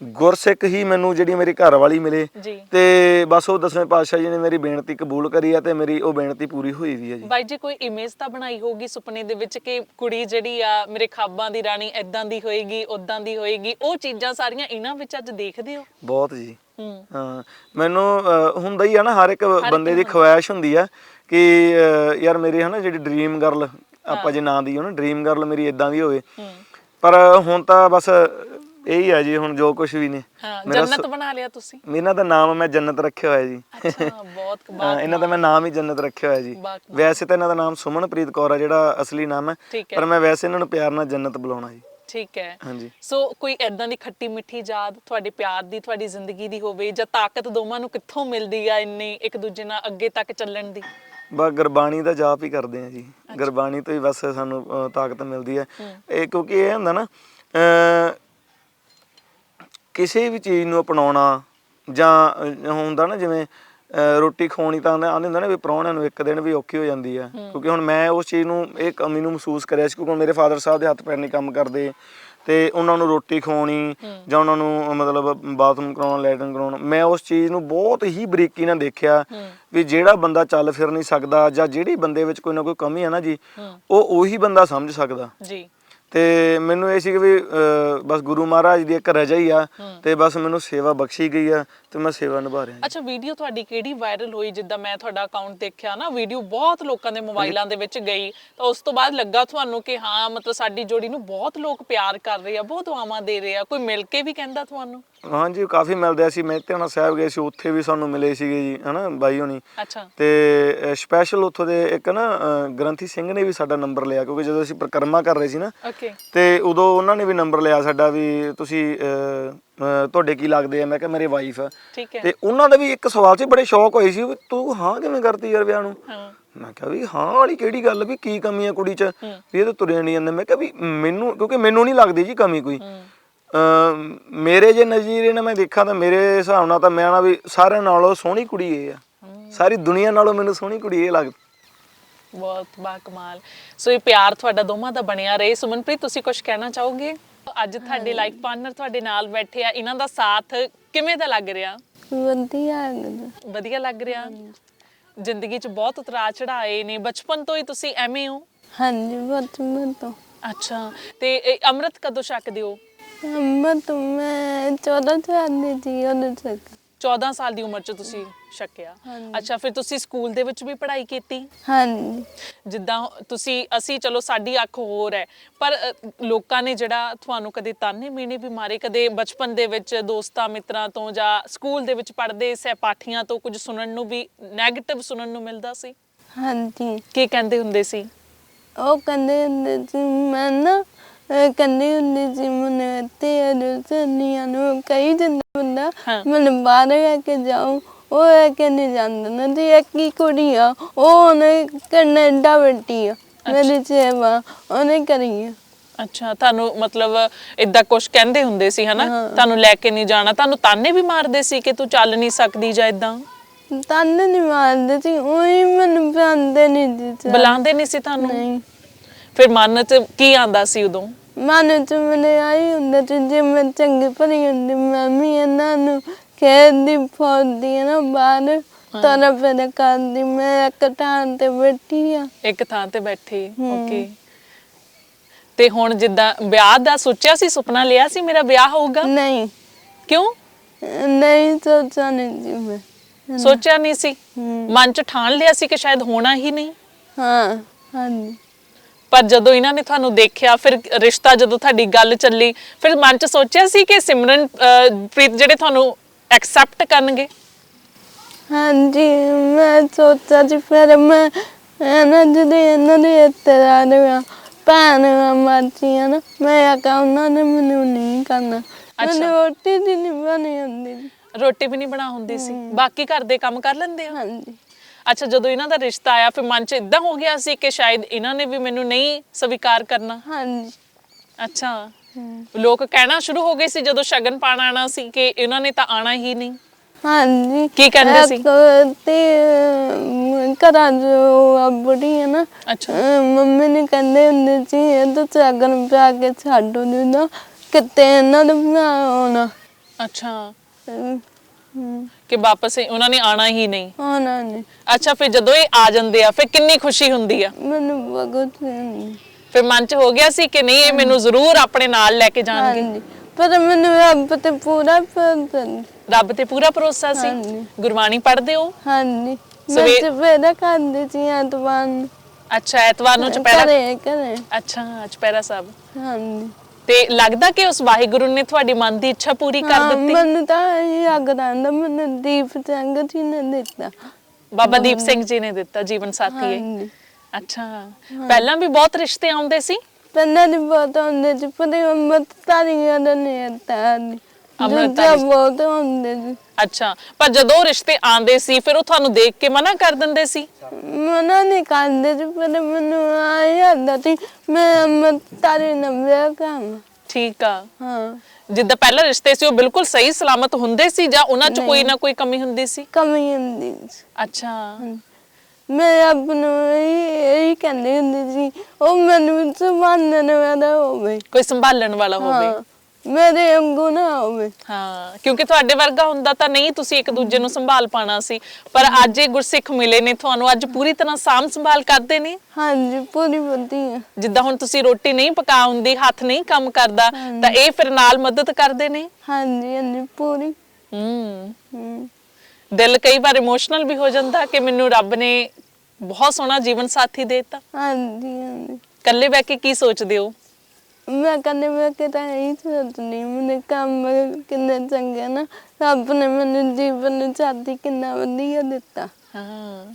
[SPEAKER 3] ਗੁਰਸਿੱਖ ਹੀ ਮੈਨੂੰ ਜਿਹੜੀ ਮੇਰੀ ਘਰ ਵਾਲੀ ਮਿਲੇ
[SPEAKER 1] ਜੀ।
[SPEAKER 3] ਤੇ ਬਸ ਉਹ ਦਸਵੇਂ ਪਾਤਸ਼ਾਹ ਜੀ ਨੇ ਮੇਰੀ ਬੇਨਤੀ ਕਬੂਲ ਕਰੀ ਆ ਤੇ ਮੇਰੀ ਉਹ ਬੇਨਤੀ ਪੂਰੀ ਹੋਈ ਵੀ ਹੈ ਜੀ।
[SPEAKER 1] ਬਾਈ ਜੀ ਕੋਈ ਇਮੇਜ ਤਾਂ ਬਣਾਈ ਹੋਗੀ ਸੁਪਨੇ ਦੇ ਵਿੱਚ ਕਿ ਕੁੜੀ ਜਿਹੜੀ ਆ ਮੇਰੇ ਖਾਬਾਂ ਦੀ ਰਾਣੀ ਐਦਾਂ ਦੀ ਹੋਏਗੀ ਉਦਾਂ ਦੀ ਹੋਏਗੀ ਉਹ ਚੀਜ਼ਾਂ ਸਾਰੀਆਂ ਇਹਨਾਂ ਵਿੱਚ ਅੱਜ ਦੇਖਦੇ ਹੋ?
[SPEAKER 3] ਬਹੁਤ ਜੀ।
[SPEAKER 1] ਹੂੰ।
[SPEAKER 3] ਹਾਂ ਮੈਨੂੰ ਹੁੰਦਾ ਹੀ ਆ ਨਾ ਹਰ ਇੱਕ ਬੰਦੇ ਦੀ ਖੁਆਇਸ਼ ਹੁੰਦੀ ਆ ਕਿ ਯਾਰ ਮੇਰੀ ਹਨਾ ਜਿਹੜੀ ਡ੍ਰੀਮ ਗਰਲ ਆਪਾਂ ਜੇ ਨਾਂ ਦੀ ਨਾ ਡ੍ਰੀਮ ਗਰਲ ਮੇਰੀ ਇਦਾਂ ਦੀ ਹੋਵੇ।
[SPEAKER 1] ਹੂੰ।
[SPEAKER 3] ਪਰ ਹੁਣ ਤਾਂ ਬਸ ਇਹੀ ਆ ਜੀ ਹੁਣ ਜੋ ਕੁਝ ਵੀ ਨੇ।
[SPEAKER 1] ਹਾਂ
[SPEAKER 3] ਮੇਰਾ
[SPEAKER 1] ਜੰਨਤ ਬਣਾ ਲਿਆ ਤੁਸੀਂ।
[SPEAKER 3] ਇਹਨਾਂ ਦਾ ਨਾਮ ਮੈਂ ਜੰਨਤ ਰੱਖਿਆ ਹੋਇਆ ਜੀ।
[SPEAKER 1] ਅੱਛਾ ਬਹੁਤ
[SPEAKER 3] ਹਾਂ, ਇਹਨਾਂ ਦਾ ਮੈਂ ਨਾਮ ਹੀ ਜੰਨਤ ਰੱਖਿਆ ਹੋਇਆ ਜੀ। ਵੈਸੇ ਤਾਂ ਇਹਨਾਂ ਦਾ ਨਾਮ ਸੁਮਨਪ੍ਰੀਤ ਕੌਰ ਆ ਜਿਹੜਾ ਅਸਲੀ ਨਾਮ ਹੈ।
[SPEAKER 1] ਠੀਕ ਹੈ।
[SPEAKER 3] ਪਰ ਮੈਂ ਵੈਸੇ ਇਹਨਾਂ ਨੂੰ ਪਿਆਰ ਨਾਲ ਜੰਨਤ ਬੁਲਾਉਣਾ ਜੀ।
[SPEAKER 1] ਠੀਕ ਹੈ।
[SPEAKER 3] ਹਾਂਜੀ।
[SPEAKER 1] ਸੋ ਕੋਈ ਐਦਾਂ ਦੀ ਖੱਟੀ ਮਿੱਠੀ ਯਾਦ ਤੁਹਾਡੇ ਪਿਆਰ ਦੀ ਤੁਹਾਡੀ ਜ਼ਿੰਦਗੀ ਦੀ ਹੋਵੇ ਜਾਂ ਤਾਕਤ ਦੋਵਾਂ ਨੂੰ ਕਿੱਥੋਂ ਮਿਲਦੀ ਆ ਇੰਨੀ ਇੱਕ ਦੂਜੇ ਨਾਲ ਅੱਗੇ ਤੱਕ ਚੱਲਣ ਦੀ?
[SPEAKER 3] ਬਸ ਗੁਰਬਾਣੀ ਦਾ ਜਾਪ ਹੀ ਕਰਦੇ ਆ ਜੀ। ਗੁਰਬਾਣੀ ਤੋਂ ਹੀ ਬਸ ਸਾਨੂੰ ਤਾਕਤ ਮਿਲਦੀ ਹੈ। ਇਹ ਕਿਉਂਕਿ ਇਹ ਹੁੰਦਾ ਨਾ ਕਿਸੇ ਵੀ ਚੀਜ਼ ਨੂੰ ਅਪਣਾਉਣਾ ਜਾਂ ਹੁੰਦਾ ਨਾ ਜਿਵੇਂ ਰੋਟੀ ਖਵਾਉਣੀ ਤਾਂ ਆਂਦੇ ਹੁੰਦਾ ਨਾ ਵੀ ਪ੍ਰਾਹੁਣਿਆਂ ਨੂੰ ਇੱਕ ਦਿਨ ਵੀ ਔਖੀ ਹੋ ਜਾਂਦੀ ਆ। ਕਿਉਂਕਿ ਹੁਣ ਮੈਂ ਉਸ ਚੀਜ਼ ਨੂੰ ਇਹ ਕਮੀ ਨੂੰ ਮਹਿਸੂਸ ਕਰਿਆ ਸੀ ਕਿਉਂਕਿ ਮੇਰੇ ਫਾਦਰ ਸਾਹਿਬ ਦੇ ਹੱਥ ਪੈਰ ਨਹੀਂ ਕੰਮ ਕਰਦੇ ਤੇ ਉਹਨਾਂ ਨੂੰ ਰੋਟੀ ਖਵਾਉਣੀ ਜਾਂ ਉਹਨਾਂ ਨੂੰ ਮਤਲਬ ਬਾਥਰੂਮ ਕਰਾਉਣਾ ਲੈਟਰਿੰਗ ਕਰਾਉਣਾ ਮੈਂ ਉਸ ਚੀਜ਼ ਨੂੰ ਬਹੁਤ ਹੀ ਬਰੀਕੀ ਨਾਲ ਦੇਖਿਆ ਵੀ ਜਿਹੜਾ ਬੰਦਾ ਚੱਲ ਫਿਰ ਨਹੀਂ ਸਕਦਾ ਜਾਂ ਜਿਹੜੀ ਬੰਦੇ ਵਿੱਚ ਕੋਈ ਨਾ ਕੋਈ ਕਮੀ ਹੈ ਨਾ ਜੀ ਉਹ ਉਹੀ ਬੰਦਾ ਸਮਝ ਸਕਦਾ।
[SPEAKER 1] ਜੀ।
[SPEAKER 3] ਤੇ ਮੈਨੂੰ ਇਹ ਸੀ ਕਿ ਵੀ ਅਹ, ਬਸ ਗੁਰੂ ਮਹਾਰਾਜ ਦੀ ਇੱਕ ਰਜਾ ਹੀ ਆ ਤੇ ਬਸ ਮੈਨੂੰ ਸੇਵਾ ਬਖਸ਼ੀ ਗਈ ਆ ਤੇ ਮੈਂ ਸੇਵਾ ਨਿਭਾ ਰਿਹਾ।
[SPEAKER 1] ਅੱਛਾ ਵੀਡੀਓ ਤੁਹਾਡੀ ਕਿਹੜੀ ਵਾਇਰਲ ਹੋਈ? ਜਿੱਦਾਂ ਮੈਂ ਤੁਹਾਡਾ ਅਕਾਊਂਟ ਦੇਖਿਆ ਨਾ ਵੀਡੀਓ ਬਹੁਤ ਲੋਕਾਂ ਦੇ ਮੋਬਾਈਲਾਂ ਦੇ ਵਿੱਚ ਗਈ। ਤਾਂ ਉਸ ਤੋਂ ਬਾਅਦ ਲੱਗਾ ਤੁਹਾਨੂੰ ਕਿ ਹਾਂ ਮਤਲਬ ਸਾਡੀ ਜੋੜੀ ਨੂੰ ਬਹੁਤ ਲੋਕ ਪਿਆਰ ਕਰ ਰਹੇ ਆ ਬਹੁਤ ਦੁਆਵਾਂ ਦੇ ਰਹੇ ਆ। ਕੋਈ ਮਿਲ ਕੇ ਵੀ ਕਹਿੰਦਾ ਤੁਹਾਨੂੰ?
[SPEAKER 3] ਹਾਂਜੀ ਕਾਫੀ ਮਿਲਦੇ ਸੀ ਮਹਿਤਿਆਣਾ ਸਾਹਿਬ ਗਏ ਸੀ ਉੱਥੇ ਵੀ ਸਾਨੂੰ ਮਿਲੇ ਸੀਗੇ ਜੀ ਹਨਾ ਬਾਈ ਹੋਣੀ।
[SPEAKER 1] ਅੱਛਾ।
[SPEAKER 3] ਤੇ ਸਪੈਸ਼ਲ ਉੱਥੋਂ ਦੇ ਇੱਕ ਨਾ ਗ੍ਰੰਥੀ ਸਿੰਘ ਨੇ ਵੀ ਸਾਡਾ ਨੰਬਰ ਲਿਆ ਕਿਉਂਕਿ ਜਦੋਂ ਅਸੀਂ ਪ੍ਰਕਰਮਾ ਕਰ ਰਹੇ ਸੀ ਨਾ
[SPEAKER 1] ਓਕੇ
[SPEAKER 3] ਤੇ ਉਦੋਂ ਉਹਨਾਂ ਨੇ ਵੀ ਨੰਬਰ ਲਿਆ ਸਾਡਾ ਵੀ ਤੁਸੀਂ ਤੁਹਾਡੇ ਕੀ ਲੱਗਦੇ ਆ? ਮੈਂ ਕਿਹਾ ਮੇਰੇ ਵਾਈਫ ਆ।
[SPEAKER 1] ਠੀਕ ਹੈ।
[SPEAKER 3] ਤੇ ਉਹਨਾਂ ਦਾ ਵੀ ਇੱਕ ਸਵਾਲ ਸੀ ਬੜੇ ਸ਼ੌਕ ਹੋਏ ਸੀ ਵੀ ਤੂੰ ਹਾਂ ਕਿਵੇਂ ਕਰਦੀ ਯਾਰ ਵਿਆਹ ਨੂੰ?
[SPEAKER 1] ਹਾਂ।
[SPEAKER 3] ਮੈਂ ਕਿਹਾ ਵੀ ਹਾਂ ਵਾਲੀ ਕਿਹੜੀ ਗੱਲ ਵੀ ਕੀ ਕਮੀ ਆ ਕੁੜੀ 'ਚ? ਵੀ ਇਹ ਤਾਂ ਤੁਰਿਆ ਨਹੀਂ ਜਾਂਦਾ। ਮੈਂ ਕਿਹਾ ਵੀ ਮੈਨੂੰ ਕਿਉਂਕਿ ਮੈਨੂੰ ਨਹੀਂ ਲੱਗਦੀ ਜੀ ਕਮੀ ਕੋਈ। ਮੇਰੇ ਜੇ ਨਜ਼ਰੀਏ ਨਾਲ ਮੈਂ ਦੇਖਾਂ ਤਾਂ ਮੇਰੇ ਹਿਸਾਬ ਨਾਲ ਤਾਂ ਮੈਂ ਨਾ ਵੀ ਸਾਰਿਆਂ ਨਾਲੋਂ ਸੋਹਣੀ ਕੁੜੀ ਇਹ ਆ। ਸਾਰੀ ਦੁਨੀਆ ਨਾਲੋਂ ਮੈਨੂੰ ਸੋਹਣੀ ਕੁੜੀ ਇਹ ਲੱਗਦੀ।
[SPEAKER 1] ਬਹੁਤ ਬਾ ਕਮਾਲ। ਸੋ ਇਹ ਪਿਆਰ ਤੁਹਾਡਾ ਦੋਵਾਂ ਦਾ ਬਣਿਆ ਰਹੇ। ਸੁਮਨਪ੍ਰੀਤ ਤੁਸੀਂ ਕੁਝ ਕਹਿਣਾ ਚਾਹੋਗੇ? ਅੱਜ ਤੁਹਾਡੇ ਲਾਈਫ ਪਾਰਟਨਰ ਤੁਹਾਡੇ ਨਾਲ ਬੈਠੇ ਆ। ਇਹਨਾਂ ਦਾ ਸਾਥ ਕਿਵੇਂ ਦਾ ਲੱਗ ਰਿਹਾ?
[SPEAKER 2] ਵਧੀਆ।
[SPEAKER 1] ਵਧੀਆ ਲੱਗ ਰਿਹਾ? ਜ਼ਿੰਦਗੀ 'ਚ ਬਹੁਤ ਉਤਰਾਅ ਚੜਾਏ ਨੇ। ਬਚਪਨ ਤੋਂ ਹੀ ਤੁਸੀਂ ਐਵੇਂ ਹੋ?
[SPEAKER 2] ਹਾਂਜੀ ਬਚਪਨ ਤੋਂ।
[SPEAKER 1] ਅੱਛਾ। ਤੇ ਅੰਮ੍ਰਿਤ ਕਦੋਂ ਛਕਦੇ ਹੋ?
[SPEAKER 2] ਅੰਮਾ ਤੋਂ ਮੈਂ 14 ਸਾਲ ਦੀ ਸੀ ਉਦੋਂ ਤੱਕ।
[SPEAKER 1] 14 ਸਾਲ ਦੀ ਉਮਰ 'ਚ ਤੁਸੀਂ ਛਕਿਆ। ਅੱਛਾ ਫਿਰ ਤੁਸੀਂ ਸਕੂਲ ਦੇ ਵਿੱਚ ਵੀ ਪੜ੍ਹਾਈ ਕੀਤੀ?
[SPEAKER 2] ਹਾਂਜੀ।
[SPEAKER 1] ਜਿੱਦਾਂ ਤੁਸੀਂ ਅਸੀਂ ਚਲੋ ਸਾਡੀ ਅੱਖ ਹੋਰ ਹੈ ਪਰ ਅ, ਲੋਕਾਂ ਨੇ ਜਿਹੜਾ ਤੁਹਾਨੂੰ ਕਦੇ ਤਾਨੇ ਮੀਣੇ ਵੀ ਮਾਰੇ ਕਦੇ ਬਚਪਨ ਦੇ ਵਿੱਚ ਦੋਸਤਾਂ ਮਿੱਤਰਾਂ ਤੋਂ ਜਾਂ ਸਕੂਲ ਦੇ ਵਿੱਚ ਪੜ੍ਹਦੇ ਸਹਿਪਾਠੀਆਂ ਤੋਂ ਕੁਝ ਸੁਣਨ ਨੂੰ ਵੀ 네ਗੇਟਿਵ ਸੁਣਨ ਨੂੰ ਮਿਲਦਾ ਸੀ?
[SPEAKER 2] ਹਾਂਜੀ।
[SPEAKER 1] ਕੀ ਕਹਿੰਦੇ ਹੁੰਦੇ ਸੀ?
[SPEAKER 2] ਉਹ ਕਹਿੰਦੇ ਹੁੰਦੇ ਸੀ ਮੈਂ ਨਾ ਕਹਿੰਦੇ ਹੁੰਦੇ ਸੀ ਮੈਨੂੰ ਤੇ ਅਰਸਨੀਆਂ ਨੂੰ ਕਈ ਦਿਨ ਬੰਦਾ
[SPEAKER 1] ਹਾਂ।
[SPEAKER 2] ਮੈਨੂੰ ਬਾਹਰ ਲੈ ਕੇ ਜਾਓ। ਉਹ ਇਹ ਕੇ ਨਹੀਂ ਜਾਂਦਾ ਨਾ ਤੇ ਇੱਕ ਹੀ ਕੁੜੀ ਆ? ਉਹ ਉਹਨੇ ਕੈਨੇਡਾ ਬੈਠੀ ਆ ਮੇਰੀ ਸੇਵਾ ਉਹਨੇ ਕਰੀ ਆ।
[SPEAKER 1] ਅੱਛਾ ਤੁਹਾਨੂੰ ਮਤਲਬ ਇਦਾਂ ਕੁਝ ਕਹਿੰਦੇ ਹੁੰਦੇ ਸੀ ਹਨਾ? ਤੁਹਾਨੂੰ ਲੈ ਕੇ ਨਹੀਂ ਜਾਣਾ। ਤੁਹਾਨੂੰ ਤਾਨੇ ਵੀ ਮਾਰਦੇ ਸੀ ਕਿ ਤੂੰ ਚੱਲ ਨਹੀਂ ਸਕਦੀ ਜਾਂ ਇਦਾਂ
[SPEAKER 2] ਤੰਨ ਨਹੀਂ ਮਾਰਦੇ ਸੀ ਉਹੀ ਮੈਨੂੰ ਬੰਦੇ ਨਹੀਂ ਦਿੱਤੇ
[SPEAKER 1] ਬੁਲਾਉਂਦੇ ਨਹੀਂ ਸੀ ਤੁਹਾਨੂੰ?
[SPEAKER 2] ਨਹੀਂ।
[SPEAKER 1] ਫਿਰ ਮਨ 'ਚ ਕੀ ਆਂਦਾ ਸੀ ਉਦੋਂ?
[SPEAKER 2] ਮਨ ਚ ਮੈਨੂੰ ਆਈ ਹੁੰਦਾ ਸੀ ਜੇ ਮੈਂ ਚੰਗੀ ਭਲੀ ਹੁੰਦੀ ਮੈਂ ਵੀ ਇਹਨਾਂ ਨੂੰ ਖੇਡਦੀ ਫੌਦੀ ਨਾ ਬਾਹਰ ਤਰਾ ਫਿਰ ਕਰਦੀ ਮੈਂ ਇੱਕ ਥਾਂ ਤੇ ਬੈਠੀ ਆ।
[SPEAKER 1] ਇੱਕ ਥਾਂ ਤੇ ਬੈਠੇ ਓਕੇ। ਤੇ ਹੁਣ ਜਿੱਦਾਂ ਵਿਆਹ ਦਾ ਸੋਚਿਆ ਸੀ ਸੁਪਨਾ ਲਿਆ ਸੀ ਮੇਰਾ ਵਿਆਹ ਹੋਊਗਾ?
[SPEAKER 2] ਨਹੀਂ।
[SPEAKER 1] ਕਿਉਂ?
[SPEAKER 2] ਨਹੀਂ ਸੋਚਿਆ ਨਹੀਂ ਸੀ ਮੈਂ।
[SPEAKER 1] ਸੋਚਿਆ ਨਹੀਂ ਸੀ? ਮਨ 'ਚ ਠਾਣ ਲਿਆ ਸੀ ਕਿ ਸ਼ਾਇਦ ਹੋਣਾ ਹੀ ਨਹੀਂ?
[SPEAKER 2] ਹਾਂ ਹਾਂਜੀ।
[SPEAKER 1] ਪਰ ਜਦੋਂ ਇਹਨਾਂ ਨੇ ਤੁਹਾਨੂੰ ਦੇਖਿਆ ਫਿਰ ਰਿਸ਼ਤਾ ਜਦੋਂ ਤੁਹਾਡੀ ਗੱਲ ਚੱਲੀ ਫਿਰ ਮਨ 'ਚ ਸੋਚਿਆ ਸੀ ਕਿ ਸਿਮਰਨ ਅਹ, ਪ੍ਰੀਤ ਜਿਹੜੇ ਤੁਹਾਨੂੰ ਐਕਸੈਪਟ ਕਰਨਗੇ?
[SPEAKER 2] ਹਾਂਜੀ ਮੈਂ ਸੋਚਿਆ ਸੀ ਫਿਰ ਮੈਂ ਇਹਨਾਂ ਜਿਹੜੇ ਇਹਨਾਂ ਦੇ ਇਤਰਾ ਦੇ ਭੈਣ ਮਾਚੀਆਂ ਨਾ ਮੈਂ ਆਖਿਆ ਉਹਨਾਂ ਨੇ ਮੈਨੂੰ ਨਹੀਂ ਕਰਨਾ। ਮੈਨੂੰ ਰੋਟੀ ਦੀ ਨਹੀਂ ਬਣੀ ਹੁੰਦੀ।
[SPEAKER 1] ਰੋਟੀ ਵੀ ਨਹੀਂ ਬਣਾ ਹੁੰਦੀ ਸੀ। ਬਾਕੀ ਘਰ ਦੇ ਕੰਮ ਕਰ ਲੈਂਦੇ ਹੋ
[SPEAKER 2] ਹਾਂਜੀ।
[SPEAKER 1] ਅੱਛਾ ਜਦੋਂ ਇਹਨਾਂ ਦਾ ਰਿਸ਼ਤਾ ਆਇਆ ਫਿਰ ਮਨ 'ਚ ਇਦਾਂ ਹੋ ਗਿਆ ਸੀ ਕਿ ਸ਼ਾਇਦ ਇਹਨਾਂ ਨੇ ਵੀ ਮੈਨੂੰ ਨਹੀਂ ਸਵੀਕਾਰ ਕਰਨਾ?
[SPEAKER 2] ਹਾਂਜੀ।
[SPEAKER 1] ਅੱਛਾ। ਲੋਕ ਕਹਿਣਾ ਸ਼ੁਰੂ ਹੋ ਗਏ ਸੀ ਜਦੋਂ ਸ਼ਗਨ ਪਾਣ ਆਣਾ ਸੀ ਕਿ ਇਹਨਾਂ ਨੇ ਤਾਂ ਆਣਾ ਹੀ ਨਹੀਂ।
[SPEAKER 2] ਹਾਂਜੀ।
[SPEAKER 1] ਕੀ ਕਹਿੰਦੇ ਸੀ?
[SPEAKER 2] ਤੇ ਅਮ, ਘਰਾਂ ਜੋ ਬੁੜੀ ਹੈ ਨਾ
[SPEAKER 1] ਅੱਛਾ।
[SPEAKER 2] ਮੰਮੀ ਨੇ ਕਹਿੰਦੇ ਹੁੰਦੇ ਸੀ ਇਹ ਤਾਂ ਸਾਗਨ ਪਿਆ ਕੇ ਛੱਡੋ ਨਾ ਕਿਤੇ ਇਹਨਾਂ ਦੇ ਬਣਾ ਹੋਣਾ
[SPEAKER 1] ਅੱਛਾ।
[SPEAKER 2] ਹਮ,
[SPEAKER 1] ਕਿ ਵਾਪਸ ਇਹ- ਉਹਨਾਂ ਨੇ ਆਣਾ ਹੀ ਨਹੀਂ।
[SPEAKER 2] ਹੋਣਾ ਨਹੀਂ।
[SPEAKER 1] ਅੱਛਾ ਫਿਰ ਜਦੋਂ ਇਹ ਆ ਜਾਂਦੇ ਆ ਫਿਰ ਕਿੰਨੀ ਖੁਸ਼ੀ ਹੁੰਦੀ ਆ?
[SPEAKER 2] ਮੈਨੂੰ ਬਹੁਤ
[SPEAKER 1] ਫਿਰ ਮਨ 'ਚ ਹੋ ਗਿਆ ਸੀ ਕਿ ਨਹੀਂ ਇਹ ਮੈਨੂੰ ਜ਼ਰੂਰ ਆਪਣੇ ਨਾਲ ਲੈ ਕੇ ਜਾਣਗੇ?
[SPEAKER 2] ਹਾਂਜੀ। ਪਰ ਮੈਨੂੰ ਰੱਬ ਤੇ ਪੂਰਾ ਪਸੰਦ
[SPEAKER 1] ਰੱਬ ਤੇ ਪੂਰਾ ਭਰੋਸਾ ਸੀ?
[SPEAKER 2] ਹਾਂਜੀ।
[SPEAKER 1] ਗੁਰਬਾਣੀ ਪੜ੍ਹਦੇ ਹੋ?
[SPEAKER 2] ਹਾਂਜੀ। ਮੈਂ
[SPEAKER 1] ਸਵੇ-
[SPEAKER 2] ਸਵੇਰੇ ਖਾਂਦੀ ਸੀ ਐਤਵਾਰ ਨੂੰ।
[SPEAKER 1] ਅੱਛਾ ਐਤਵਾਰ ਨੂੰ ਚੁਪਹਿਰਾ
[SPEAKER 2] ਘਰੇ ਘਰੇ।
[SPEAKER 1] ਅੱਛਾ ਚੁਪਹਿਰਾ ਸਾਹਿਬ।
[SPEAKER 2] ਹਾਂਜੀ।
[SPEAKER 1] ਤੇ ਲੱਗਦਾ ਕਿ ਉਸ ਵਾਹਿਗੁਰੂ ਨੇ ਤੁਹਾਡੀ ਮਨ ਦੀ ਇੱਛਾ ਪੂਰੀ ਕਰ
[SPEAKER 2] ਹਾਂ,
[SPEAKER 1] ਦਿੱਤੀ?
[SPEAKER 2] ਮੈਨੂੰ ਤਾਂ ਇਹ ਅੱਗ ਰਹਿੰਦਾ ਮੈਨੂੰ ਦੀਪ ਸਿੰਘ ਜੀ ਨੇ ਦਿੱਤਾ।
[SPEAKER 1] ਬਾਬਾ ਦੀਪ ਸਿੰਘ ਜੀ ਨੇ ਦਿੱਤਾ ਜੀਵਨ ਸਾਥੀ ਹੈ
[SPEAKER 2] ਹਾਂਜੀ।
[SPEAKER 1] ਅੱਛਾ। ਪਹਿਲਾਂ ਵੀ ਬਹੁਤ ਰਿਸ਼ਤੇ ਆਉਂਦੇ ਸੀ?
[SPEAKER 2] ਪਹਿਲਾਂ ਦੀ ਬਹੁਤ ਹੁੰਦੇ ਸੀ ਪਰ ਹਿੰਮਤ ਤਾਰੀਆਂ ਦਾ ਨਹੀਂ। ਆਤਾ
[SPEAKER 1] ਅੰਮ੍ਰਿਤ
[SPEAKER 2] ਦੂਜਾ ਬਹੁਤ ਹੁੰਦੇ ਸੀ।
[SPEAKER 1] ਅੱਛਾ ਪਰ ਜਦੋਂ ਰਿਸ਼ਤੇ ਆਉਂਦੇ ਸੀ ਫਿਰ ਉਹ ਤੁਹਾਨੂੰ ਦੇਖ ਕੇ ਮਨਾ ਕਰ ਦਿੰਦੇ ਸੀ?
[SPEAKER 2] ਮਨਾ ਨਹੀਂ ਕਰਦੇ ਸੀ ਪਰ ਮੈਨੂੰ ਆਇਆ ਹੁੰਦਾ ਸੀ ਮੈਂ ਹਿੰਮਤ ਤਾਰੀ ਨਾ ਵਿਆਹ ਕਰਾਂ
[SPEAKER 1] ਠੀਕ ਆ।
[SPEAKER 2] ਹਾਂ।
[SPEAKER 1] ਜਿੱਦਾਂ ਪਹਿਲਾਂ ਰਿਸ਼ਤੇ ਸੀ ਉਹ ਬਿਲਕੁਲ ਸਹੀ ਸਲਾਮਤ ਹੁੰਦੇ ਸੀ ਜਾਂ ਉਹਨਾਂ 'ਚ ਕੋਈ ਨਾ ਕੋਈ ਕਮੀ ਹੁੰਦੀ ਸੀ?
[SPEAKER 2] ਕਮੀ ਹੁੰਦੀ ਸੀ।
[SPEAKER 1] ਅੱਛਾ।
[SPEAKER 2] ਮੈਂ ਆਪ ਨੂੰ ਇਹ ਇਹ ਕਹਿੰਦੀ ਹੁੰਦੀ ਸੀ ਉਹ ਮੈਨੂੰ ਸੰਭਾਲਣ ਵਾਲਾ ਹੋਵੇ।
[SPEAKER 1] ਕੋਈ ਸੰਭਾਲਣ ਵਾਲਾ ਹੋਵੇ।
[SPEAKER 2] ਹਾਂ। ਮੇਰੇ ਵਾਂਗੂ ਨਾ ਹੋਵੇ।
[SPEAKER 1] ਹਾਂ ਕਿਉਂਕਿ ਤੁਹਾਡੇ ਵਰਗਾ ਹੁੰਦਾ ਤਾਂ ਨਹੀਂ ਤੁਸੀਂ ਇੱਕ ਦੂਜੇ ਨੂੰ ਸੰਭਾਲ ਪਾਣਾ ਸੀ। ਪਰ ਅੱਜ ਇਹ ਗੁਰਸਿੱਖ ਮਿਲੇ ਨੇ ਤੁਹਾਨੂੰ ਅੱਜ ਪੂਰੀ ਤਰ੍ਹਾਂ ਸਾਂਭ ਸੰਭਾਲ ਕਰਦੇ ਨੇ।
[SPEAKER 2] ਹਾਂਜੀ ਪੂਰੀ ਵਧੀਆ।
[SPEAKER 1] ਜਿੱਦਾਂ ਹੁਣ ਤੁਸੀਂ ਰੋਟੀ ਨਹੀਂ ਪਕਾ ਹੁੰਦੀ ਹੱਥ ਨਹੀਂ ਕੰਮ ਕਰਦਾ ਤਾਂ ਇਹ ਫਿਰ ਨਾਲ ਮਦਦ ਕਰਦੇ ਨੇ।
[SPEAKER 2] ਹਾਂਜੀ ਹਾਂਜੀ ਪੂਰੀ।
[SPEAKER 1] ਹੂੰ।
[SPEAKER 2] ਹਮ,
[SPEAKER 1] ਦਿਲ ਕਈ ਵਾਰ ਇਮੋਸ਼ਨਲ ਵੀ ਹੋ ਜਾਂਦਾ ਕਿ ਮੈਨੂੰ ਰੱਬ ਨੇ ਬਹੁਤ ਸੋਹਣਾ ਜੀਵਨ ਸਾਥੀ ਦੇ ਦਿੱਤਾ।
[SPEAKER 2] ਹਾਂਜੀ ਹਾਂਜੀ।
[SPEAKER 1] ਇਕੱਲੇ ਬੈ ਕੇ ਕੀ ਸੋਚਦੇ ਹੋ?
[SPEAKER 2] ਮੈਂ ਕਹਿੰਦੀ ਮੈਂ ਕਿਤਾ ਇਹ ਸੋਚਣੀ ਮੈਨੂੰ ਕੰਮ ਕਿੰਨੇ ਚੰਗੇ ਨਾ ਰੱਬ ਨੇ ਮੈਨੂੰ ਜੀਵਨ ਸਾਥੀ ਕਿੰਨਾ ਵਧੀਆ ਦਿੱਤਾ।
[SPEAKER 1] ਹਾਂ।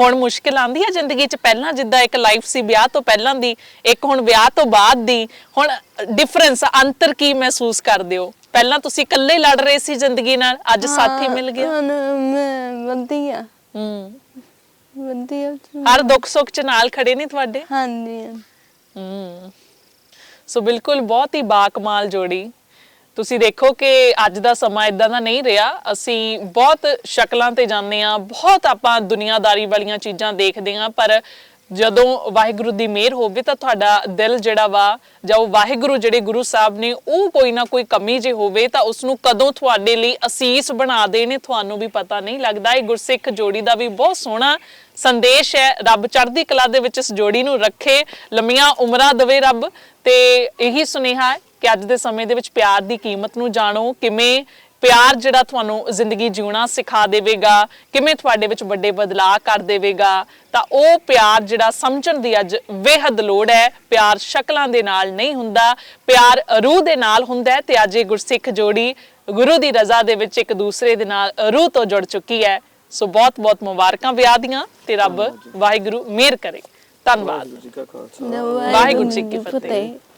[SPEAKER 1] ਹੁਣ ਮੁਸ਼ਕਿਲ ਆਂਦੀ ਹੈ ਜ਼ਿੰਦਗੀ 'ਚ ਪਹਿਲਾਂ ਜਿੱਦਾਂ ਇੱਕ ਲਾਈਫ ਸੀ ਵਿਆਹ ਤੋਂ ਪਹਿਲਾਂ ਦੀ ਇੱਕ ਹੁਣ ਵਿਆਹ ਤੋਂ ਬਾਅਦ ਦੀ ਹੁਣ ਡਿਫਰੈਂਸ ਅੰਤਰ ਕੀ ਮਹਿਸੂਸ ਕਰਦੇ ਹੋ? ਪਹਿਲਾਂ ਤੁਸੀਂ ਇਕੱਲੇ ਲੜ ਰਹੇ ਸੀ ਜ਼ਿੰਦਗੀ ਨਾਲ ਅੱਜ ਸਾਥੀ ਮਿਲ ਗਿਆ?
[SPEAKER 2] ਹੁਣ ਮੈਂ ਵਧੀਆ।
[SPEAKER 1] ਹੂੰ।
[SPEAKER 2] ਵਧੀਆ।
[SPEAKER 1] ਹਰ ਦੁੱਖ ਸੁੱਖ 'ਚ ਨਾਲ ਖੜੇ ਨੇ ਤੁਹਾਡੇ?
[SPEAKER 2] ਹਾਂਜੀ।
[SPEAKER 1] ਹੂੰ। ਸੋ ਬਿਲਕੁਲ ਬਹੁਤ ਹੀ ਬਾਕਮਾਲ ਜੋੜੀ। ਤੁਸੀਂ ਦੇਖੋ ਕਿ ਅੱਜ ਦਾ ਸਮਾਂ ਇਦਾਂ ਦਾ ਨਹੀਂ ਰਿਹਾ। ਅਸੀਂ ਬਹੁਤ ਸ਼ਕਲਾਂ ਤੇ ਜਾਂਦੇ ਆ ਬਹੁਤ ਆਪਾਂ ਦੁਨੀਆਦਾਰੀ ਵਾਲੀਆਂ ਚੀਜ਼ਾਂ ਦੇਖਦੇ ਆ ਪਰ ਜਦੋਂ ਵਾਹਿਗੁਰੂ ਦੀ ਮਿਹਰ ਹੋਵੇ ਤਾਂ ਤੁਹਾਡਾ ਦਿਲ ਜਿਹੜਾ ਵਾ ਜਾਂ ਉਹ ਵਾਹਿਗੁਰੂ ਜਿਹੜੇ ਗੁਰੂ ਸਾਹਿਬ ਨੇ, ਉਹ ਕੋਈ ਨਾ ਕੋਈ ਕਮੀ ਜੇ ਹੋਵੇ ਤਾਂ ਉਸ ਨੂੰ ਕਦੋਂ ਤੁਹਾਡੇ ਲਈ ਅਸੀਸ ਬਣਾ ਦੇਣੇ ਤੁਹਾਨੂੰ ਵੀ ਪਤਾ ਨਹੀਂ ਲੱਗਦਾ। ਇਹ ਗੁਰਸਿੱਖ ਜੋੜੀ ਦਾ ਵੀ ਬਹੁਤ ਸੋਹਣਾ ਸੰਦੇਸ਼ ਹੈ। ਰੱਬ ਚੜ੍ਹਦੀ ਕਲਾ ਦੇ ਵਿੱਚ ਇਸ ਜੋੜੀ ਨੂੰ ਰੱਖੇ। ਲੰਮੀਆਂ ਉਮਰਾਂ ਦੇਵੇ ਰੱਬ। ਤੇ ਇਹੀ ਸੁਨੇਹਾ ਹੈ ਕਿ ਅੱਜ ਦੇ ਸਮੇਂ ਦੇ ਵਿੱਚ ਪਿਆਰ ਦੀ ਕੀਮਤ ਨੂੰ ਜਾਣੋ। ਕਿਵੇਂ ਪਿਆਰ ਜਿਹੜਾ ਤੁਹਾਨੂੰ ਜ਼ਿੰਦਗੀ ਜਿਉਣਾ ਸਿਖਾ ਦੇਵੇਗਾ ਕਿਵੇਂ ਤੁਹਾਡੇ ਵਿੱਚ ਵੱਡੇ ਬਦਲਾਅ ਕਰ ਦੇਵੇਗਾ ਤਾਂ ਉਹ ਪਿਆਰ ਜਿਹੜਾ ਸਮਝਣ ਦੀ ਅੱਜ ਬੇਹੱਦ ਲੋੜ ਹੈ। ਪਿਆਰ ਸ਼ਕਲਾਂ ਦੇ ਨਾਲ ਨਹੀਂ ਹੁੰਦਾ ਪਿਆਰ ਰੂਹ ਦੇ ਨਾਲ ਹੁੰਦਾ ਹੈ ਤੇ ਅੱਜ ਇਹ ਗੁਰਸਿੱਖ ਜੋੜੀ ਗੁਰੂ ਦੀ ਰਜ਼ਾ ਦੇ ਵਿੱਚ ਇੱਕ ਦੂਸਰੇ ਦੇ ਨਾਲ ਰੂਹ ਤੋਂ ਜੁੜ ਚੁੱਕੀ ਹੈ। ਸੋ ਬਹੁਤ ਬਹੁਤ ਮੁਬਾਰਕਾਂ ਵਿਆਹ ਦੀਆਂ ਤੇ ਰੱਬ ਵਾਹਿਗੁਰੂ ਮਿਹਰ ਕਰੇ। ਧੰਨਵਾਦ। ਵਾਹਿਗੁਰੂ ਜੀ ਕੀ ਫਤਿਹ।